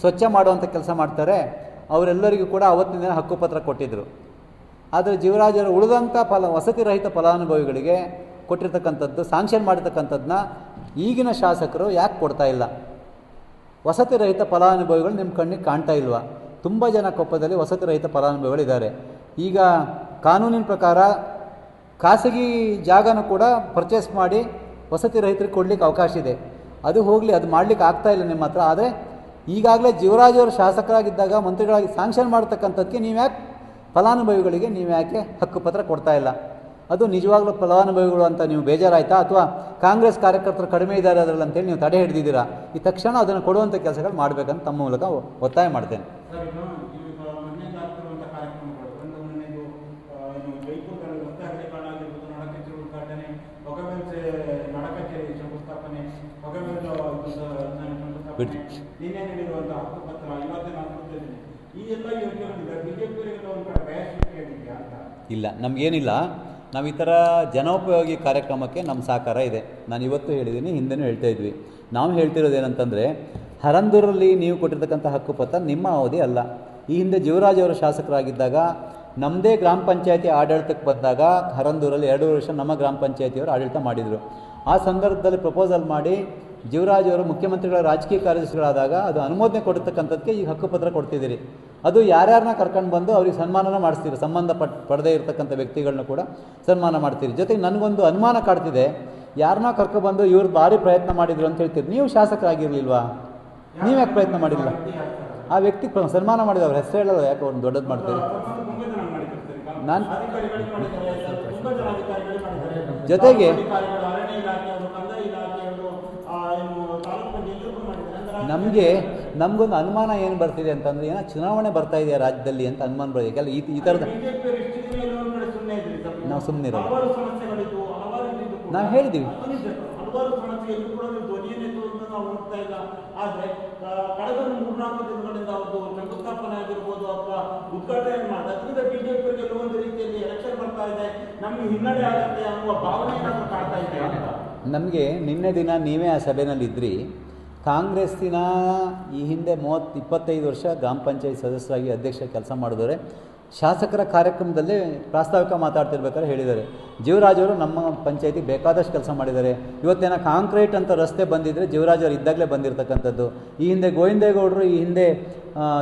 Speaker 2: ಸ್ವಚ್ಛ ಮಾಡುವಂಥ ಕೆಲಸ ಮಾಡ್ತಾರೆ. ಅವರೆಲ್ಲರಿಗೂ ಕೂಡ ಅವತ್ತಿನ ದಿನ ಹಕ್ಕುಪತ್ರ ಕೊಟ್ಟಿದ್ದರು ಆದರೆ ಜೀವರಾಜರು ಉಳಿದಂಥ ಫಲ ವಸತಿ ರಹಿತ ಫಲಾನುಭವಿಗಳಿಗೆ ಕೊಟ್ಟಿರ್ತಕ್ಕಂಥದ್ದು ಸಾಂಕ್ಷನ್ ಮಾಡಿರ್ತಕ್ಕಂಥದ್ದನ್ನ ಈಗಿನ ಶಾಸಕರು ಯಾಕೆ ಕೊಡ್ತಾ ಇಲ್ಲ? ವಸತಿ ರಹಿತ ಫಲಾನುಭವಿಗಳು ನಿಮ್ಮ ಕಣ್ಣಿಗೆ ಕಾಣ್ತಾ ಇಲ್ವಾ? ತುಂಬ ಜನ ಕೊಪ್ಪದಲ್ಲಿ ವಸತಿ ರಹಿತ ಫಲಾನುಭವಿಗಳಿದ್ದಾರೆ. ಈಗ ಕಾನೂನಿನ ಪ್ರಕಾರ ಖಾಸಗಿ ಜಾಗನೂ ಕೂಡ ಪರ್ಚೇಸ್ ಮಾಡಿ ವಸತಿ ರೈತರಿಗೆ ಕೊಡ್ಲಿಕ್ಕೆ ಅವಕಾಶ ಇದೆ. ಅದು ಹೋಗಲಿ, ಅದು ಮಾಡಲಿಕ್ಕೆ ಆಗ್ತಾ ಇಲ್ಲ ನಿಮ್ಮ ಹತ್ರ. ಆದರೆ ಈಗಾಗಲೇ ಜೀವರಾಜವರು ಶಾಸಕರಾಗಿದ್ದಾಗ, ಮಂತ್ರಿಗಳಾಗಿ ಸ್ಯಾಂಕ್ಷನ್ ಮಾಡತಕ್ಕಂಥದ್ದಕ್ಕೆ ನೀವು ಯಾಕೆ ಫಲಾನುಭವಿಗಳಿಗೆ ನೀವು ಯಾಕೆ ಹಕ್ಕುಪತ್ರ ಕೊಡ್ತಾ ಇಲ್ಲ? ಅದು ನಿಜವಾಗ್ಲೂ ಫಲಾನುಭವಿಗಳು ಅಂತ ನೀವು ಬೇಜಾರಾಯ್ತಾ? ಅಥವಾ ಕಾಂಗ್ರೆಸ್ ಕಾರ್ಯಕರ್ತರು ಕಡಿಮೆ ಇದ್ದಾರೆ ಅದರಲ್ಲಿ ಅಂತೇಳಿ ನೀವು ತಡೆ ಹಿಡಿದಿದ್ದೀರಾ? ಈ ತಕ್ಷಣ ಅದನ್ನು ಕೊಡುವಂಥ ಕೆಲಸಗಳು ಮಾಡಬೇಕಂತ ತಮ್ಮ ಮೂಲಕ ಒತ್ತಾಯ ಮಾಡ್ತೇನೆ
Speaker 3: ಸರ್ ಇನ್ನು ಈಗ ಮೊನ್ನೆಯಿಂದ ಆಗ್ತಿರುವಂಥ ಕಾರ್ಯಕ್ರಮಗಳು ಒಂದು ಮೊನ್ನೆದು ಆ, ಏನು ಜೈಪುರದಲ್ಲಿ ರಸ್ತೆ ಅಗಲೀಕರಣ ಆಗಿರ್ಬೋದು ನಡಕಚ್ಚೇರಿ ಉದ್ಘಾಟನೆ ಹೊಗಬೆಲ್ಸೆ ನಡಕಚ್ಚೇರಿ ಶಂಕುಸ್ಥಾಪನೆ ಹೊಗಬೆಲ್ ಶಂಕುಸ್ಥಾಪನೆ
Speaker 2: ಬಿಡಿ.
Speaker 3: ನಿನ್ನೆ ನೀಡಿರುವಂಥ ಹಕ್ಕುಪತ್ರ ಇವತ್ತಿನ ಹಕ್ಕುಪತ್ರ ಈ ಎಲ್ಲ ಯೋಜನೆಗಳಿದೆ ಬಿಜೆಪಿಯವರಿಗೆಲ್ಲ ಒಂದು ಕಡೆ ಭಯ ಇದೆಯಾ ಅಂತ
Speaker 2: ಇಲ್ಲ. ನಮಗೇನಿಲ್ಲ. ನಾವು ಈ ಥರ ಜನೋಪಯೋಗಿ ಕಾರ್ಯಕ್ರಮಕ್ಕೆ ನಮ್ಮ ಸಹಕಾರ ಇದೆ. ನಾನು ಇವತ್ತು ಹೇಳಿದ್ದೀನಿ ಹಿಂದೆನೂ ಹೇಳ್ತಾ ಇದ್ವಿ. ನಾವು ಹೇಳ್ತಿರೋದು ಏನಂತಂದರೆ ಹರಂದೂರಲ್ಲಿ ನೀವು ಕೊಟ್ಟಿರ್ತಕ್ಕಂಥ ಹಕ್ಕುಪತ್ರ ನಿಮ್ಮ ಅವಧಿ ಅಲ್ಲ. ಈ ಹಿಂದೆ ಜೀವರಾಜ್ ಅವರು ಶಾಸಕರಾಗಿದ್ದಾಗ ನಮ್ಮದೇ ಗ್ರಾಮ ಪಂಚಾಯತಿ ಆಡಳಿತಕ್ಕೆ ಬಂದಾಗ ಹರಂದೂರಲ್ಲಿ ಎರಡು ವರ್ಷ ನಮ್ಮ ಗ್ರಾಮ ಪಂಚಾಯತಿಯವರು ಆಡಳಿತ ಮಾಡಿದರು. ಆ ಸಂದರ್ಭದಲ್ಲಿ ಪ್ರಪೋಸಲ್ ಮಾಡಿ ಜೀವರಾಜ್ ಅವರು ಮುಖ್ಯಮಂತ್ರಿಗಳ ರಾಜಕೀಯ ಕಾರ್ಯದರ್ಶಿಗಳಾದಾಗ ಅದು ಅನುಮೋದನೆ ಕೊಡ್ತಕ್ಕಂಥದ್ದಕ್ಕೆ ಈಗ ಹಕ್ಕುಪತ್ರ ಕೊಡ್ತಿದ್ದೀರಿ. ಅದು ಯಾರ್ಯಾರನ್ನ ಕರ್ಕೊಂಡು ಬಂದು ಅವ್ರಿಗೆ ಸನ್ಮಾನನ ಮಾಡಿಸ್ತೀರಿ ಸಂಬಂಧಪಟ್ಟ ಪಡದೇ ಇರತಕ್ಕಂಥ ವ್ಯಕ್ತಿಗಳನ್ನ ಕೂಡ ಸನ್ಮಾನ ಮಾಡ್ತೀರಿ. ಜೊತೆಗೆ ನನಗೊಂದು ಅನುಮಾನ ಕಾಡ್ತಿದೆ ಯಾರನ್ನ ಕರ್ಕೊಬಂದು ಇವ್ರು ಭಾರಿ ಪ್ರಯತ್ನ ಮಾಡಿದ್ರು ಅಂತ ಹೇಳ್ತೀರಿ ನೀವು ಶಾಸಕರಾಗಿರಲಿಲ್ವಾ? ನೀವು ಯಾಕೆ ಪ್ರಯತ್ನ ಮಾಡಿಲ್ಲ? ಆ ವ್ಯಕ್ತಿ ಸನ್ಮಾನ ಮಾಡಿದ್ರು ಅವ್ರ ಹೆಸರು ಹೇಳಲ್ಲ ಯಾಕೆ ಒಂದು ದೊಡ್ಡದು ಮಾಡ್ತೀರಿ? ನಾನು ಜೊತೆಗೆ- ನಮಗೆ ನಮಗೊಂದು ಅನುಮಾನ ಏನು ಬರ್ತಿದೆ ಅಂತಂದ್ರೆ ಏನೋ ಚುನಾವಣೆ ಬರ್ತಾ ಇದೆಯಾ ರಾಜ್ಯದಲ್ಲಿ ಅಂತ ಅನುಮಾನ ಬರೋದು. ಯಾಕಂದ್ರೆ ಈ ಈ ಥರದ
Speaker 3: ನಾವು ಸುಮ್ಮನೆ ಇರೋದು
Speaker 2: ನಾವು ಹೇಳಿದ್ದೀವಿ.
Speaker 3: ಆದ್ರೆ ಕಳೆದ ಮೂರ್ನಾಲ್ಕು ದಿನಗಳಿಂದ ಅವ್ರದ್ದು ಶಂಕುಸ್ಥಾಪನೆ ಆಗಿರ್ಬೋದು ಅಥವಾ ಉದ್ಘಾಟನೆ ಮಾಡಿದ ಅದರಿಂದ ಬಿಜೆಪಿಯವರಿಗೆ ಕೆಲವೊಂದು ರೀತಿಯಲ್ಲಿ ಎಲೆಕ್ಷನ್ ಬರ್ತಾ ಇದೆ. ನಮ್ಗೆ ಹಿನ್ನಡೆ ಆಗುತ್ತೆ ಅನ್ನುವ ಭಾವನೆ ಕಾಡ್ತಾ
Speaker 2: ನಮಗೆ ನಿನ್ನೆ ದಿನ ನೀವೇ ಆ ಸಭೆಯಲ್ಲಿ ಇದ್ರಿ ಕಾಂಗ್ರೆಸ್ಸಿನ ಈ ಹಿಂದೆ ಮೂವತ್ತು ಇಪ್ಪತ್ತೈದು ವರ್ಷ ಗ್ರಾಮ ಪಂಚಾಯತ್ ಸದಸ್ಯರಾಗಿ ಅಧ್ಯಕ್ಷ ಕೆಲಸ ಮಾಡಿದವರೆ. ಶಾಸಕರ ಕಾರ್ಯಕ್ರಮದಲ್ಲಿ ಪ್ರಾಸ್ತಾವಿಕ ಮಾತಾಡ್ತಿರ್ಬೇಕಾದ್ರೆ ಹೇಳಿದ್ದಾರೆ. ಜೀವರಾಜವರು ನಮ್ಮ ಪಂಚಾಯತಿ ಬೇಕಾದಷ್ಟು ಕೆಲಸ ಮಾಡಿದ್ದಾರೆ. ಇವತ್ತೇನ ಕಾಂಕ್ರೀಟ್ ಅಂತ ರಸ್ತೆ ಬಂದಿದ್ದರೆ ಜೀವರಾಜವರು ಇದ್ದಾಗಲೇ ಬಂದಿರತಕ್ಕಂಥದ್ದು. ಈ ಹಿಂದೆ ಗೋವಿಂದೇಗೌಡರು ಈ ಹಿಂದೆ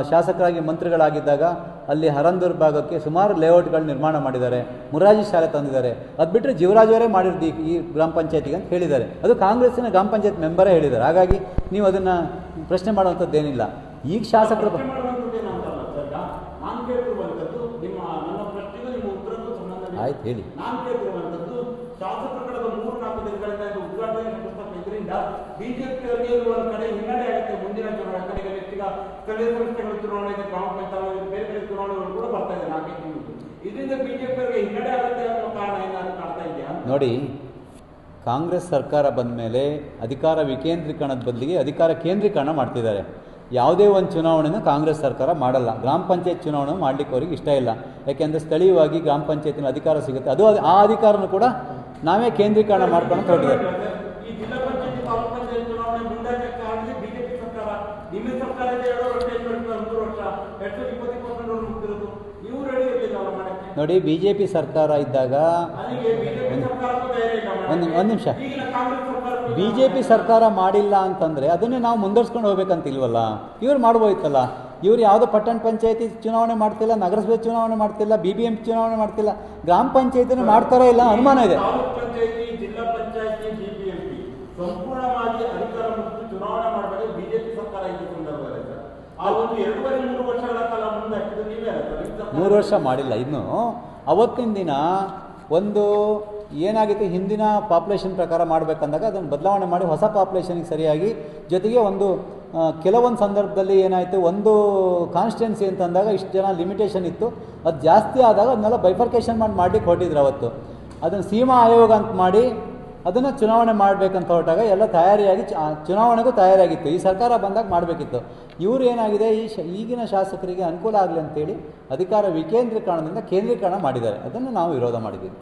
Speaker 2: ಶಾಸಕರಾಗಿ ಮಂತ್ರಿಗಳಾಗಿದ್ದಾಗ ಅಲ್ಲಿ ಹರಂದೂರ್ ಭಾಗಕ್ಕೆ ಸುಮಾರು ಲೇಔಟ್ಗಳು ನಿರ್ಮಾಣ ಮಾಡಿದ್ದಾರೆ. ಮುರಾಜಿ ಶಾಲೆ ತಂದಿದ್ದಾರೆ. ಅದು ಬಿಟ್ಟರೆ ಜೀವರಾಜವರೇ ಮಾಡಿರೋದು ಈ- ಗ್ರಾಮ ಪಂಚಾಯತಿಗೆ ಅಂತ ಹೇಳಿದ್ದಾರೆ. ಅದು ಕಾಂಗ್ರೆಸ್ಸಿನ ಗ್ರಾಮ ಪಂಚಾಯತ್ ಮೆಂಬರೇ ಹೇಳಿದ್ದಾರೆ. ಹಾಗಾಗಿ ನೀವು ಅದನ್ನು ಪ್ರಶ್ನೆ ಮಾಡುವಂಥದ್ದೇನಿಲ್ಲ. ಈಗ ಶಾಸಕರು ಬ-
Speaker 3: ಪ್ರಶ್ನೆ ಮಾಡುವಂಥದ್ದು ಏನಂತಲ್ಲ ಸರ್ ಈಗ ನಾನು ಕೇಳ್ತಿರುವಂಥದ್ದು ನಿಮ್ಮ ನನ್ನ ಪ್ರಶ್ನೆಗೂ ನಿಮ್ಮ ಉತ್ತರಕ್ಕೂ ಸಂಬಂಧ ಇಲ್ಲ.
Speaker 2: ಆಯ್ತು ಹೇಳಿ.
Speaker 3: ನಾನು ಕೇಳ್ತಿರುವಂತದ್ದು ಶಾಸಕರುಗಳ ಮೂರು ನಾಲ್ಕು ದಿನಗಳಿಂದ ಇದು ಉದ್ಘಾಟನೆ ಪುಸ್ತಕ ಇದರಿಂದ ಇರುವುದರಿಂದ ಬಿಜೆಪಿ ಅವರಿಗೆ ಇದು ಒಂದು ಕಡೆ ಹಿನ್ನಡೆ ಆಗುತ್ತೆ. ಮುಂದಿನ ಚುನಾವಣೆ ಕಡೆಗೆ ವ್ಯಕ್ತಿಗ ಸ್ಥಳೀಯ ಸಂಸ್ಥೆಗಳ ಚುನಾವಣೆಗೆ ಗ್ರಾಮ ಪಂಚಾಯತ್ ಬೇರೆ ಬೇರೆ ಚುನಾವಣೆಗಳು ಕೂಡ ಬರ್ತಾ ಇದೆ ನಾಲ್ಕೈದು ತಿಂಗಳು. ಇದರಿಂದ ಬಿಜೆಪಿ ಅವರಿಗೆ ಹಿನ್ನಡೆ ಆಗುತ್ತೆ ಅನ್ನೋ ಕಾರಣ ಏನಾದ್ರು ಕಾಣ್ತಾ ಇದೆಯಾ?
Speaker 2: ನೋಡಿ ಕಾಂಗ್ರೆಸ್ ಸರ್ಕಾರ ಬಂದ ಮೇಲೆ ಅಧಿಕಾರ ವಿಕೇಂದ್ರೀಕರಣದ ಬದಲಿಗೆ ಅಧಿಕಾರ ಕೇಂದ್ರೀಕರಣ ಮಾಡ್ತಿದ್ದಾರೆ. ಯಾವುದೇ ಒಂದು ಚುನಾವಣೆಯನ್ನು ಕಾಂಗ್ರೆಸ್ ಸರ್ಕಾರ ಮಾಡಲ್ಲ. ಗ್ರಾಮ ಪಂಚಾಯತ್ ಚುನಾವಣೆ ಮಾಡಲಿಕ್ಕೆ ಅವರಿಗೆ ಇಷ್ಟ ಇಲ್ಲ. ಯಾಕೆಂದರೆ ಸ್ಥಳೀಯವಾಗಿ ಗ್ರಾಮ ಪಂಚಾಯತಿನ ಅಧಿಕಾರ ಸಿಗುತ್ತೆ. ಅದು ಅದು- ಆ ಅಧಿಕಾರನೂ ಕೂಡ ನಾವೇ ಕೇಂದ್ರೀಕರಣ ಮಾಡ್ಕೊಂಡು
Speaker 3: ಮಾಡಕ್ಕೆ?
Speaker 2: ನೋಡಿ ಬಿ ಜೆ ಪಿ ಸರ್ಕಾರ ಇದ್ದಾಗ ಒಂದು ಒಂದು ನಿಮಿಷ. ಬಿ ಜೆ ಪಿ ಸರ್ಕಾರ ಮಾಡಿಲ್ಲ ಅಂತಂದರೆ ಅದನ್ನೇ ನಾವು ಮುಂದುವರ್ಸ್ಕೊಂಡು ಹೋಗ್ಬೇಕಂತಿಲ್ವಲ್ಲ? ಇವ್ರು ಮಾಡ್ಬೋಯ್ತಲ್ಲ ಇವ್ರು ಯಾವುದೋ ಪಟ್ಟಣ ಪಂಚಾಯತಿ ಚುನಾವಣೆ ಮಾಡ್ತಿಲ್ಲ ನಗರಸಭೆ ಚುನಾವಣೆ ಮಾಡ್ತಿಲ್ಲ ಬಿ ಬಿ ಎಂ ಚುನಾವಣೆ ಮಾಡ್ತಿಲ್ಲ. ಗ್ರಾಮ ಪಂಚಾಯತಿನ ಮಾಡ್ತಾರೋ ಇಲ್ಲ ಅನುಮಾನ ಇದೆ.
Speaker 3: ಮೂರು
Speaker 2: ವರ್ಷ ಮಾಡಿಲ್ಲ ಇನ್ನು ಅವತ್ತಿನ ದಿನ ಒಂದು ಏನಾಗಿತ್ತು ಹಿಂದಿನ ಪಾಪ್ಯುಲೇಷನ್ ಪ್ರಕಾರ ಮಾಡಬೇಕಂದಾಗ ಅದನ್ನು ಬದಲಾವಣೆ ಮಾಡಿ ಹೊಸ ಪಾಪ್ಯುಲೇಷನ್ಗೆ ಸರಿಯಾಗಿ ಜೊತೆಗೆ ಒಂದು ಕೆಲವೊಂದು ಸಂದರ್ಭದಲ್ಲಿ ಏನಾಯಿತು, ಒಂದು ಕಾನ್ಸ್ಟಿಟ್ಯೆನ್ಸಿ ಅಂತಂದಾಗ ಇಷ್ಟು ಜನ ಲಿಮಿಟೇಷನ್ ಇತ್ತು. ಅದು ಜಾಸ್ತಿ ಆದಾಗ ಅದನ್ನೆಲ್ಲ ಬೈಫರ್ಕೇಷನ್ ಮಾಡಿ ಮಾಡಿ ಹೊರಟಿದ್ರು ಅವತ್ತು. ಅದನ್ನು ಸೀಮಾ ಆಯೋಗ ಅಂತ ಮಾಡಿ ಅದನ್ನು ಚುನಾವಣೆ ಮಾಡಬೇಕಂತ ಹೊರಟಾಗ ಎಲ್ಲ ತಯಾರಿಯಾಗಿ ಚುನಾವಣೆಗೂ ತಯಾರಾಗಿತ್ತು ಈ ಸರ್ಕಾರ ಬಂದಾಗ ಮಾಡಬೇಕಿತ್ತು. ಇವರು ಏನಾಗಿದೆ, ಈ ಶ, ಈಗಿನ ಶಾಸಕರಿಗೆ ಅನುಕೂಲ ಆಗಲಿ ಅಂತೇಳಿ ಅಧಿಕಾರ ವಿಕೇಂದ್ರೀಕರಣದಿಂದ ಕೇಂದ್ರೀಕರಣ ಮಾಡಿದ್ದಾರೆ. ಅದನ್ನು ನಾವು ವಿರೋಧ ಮಾಡಿದ್ದೀವಿ.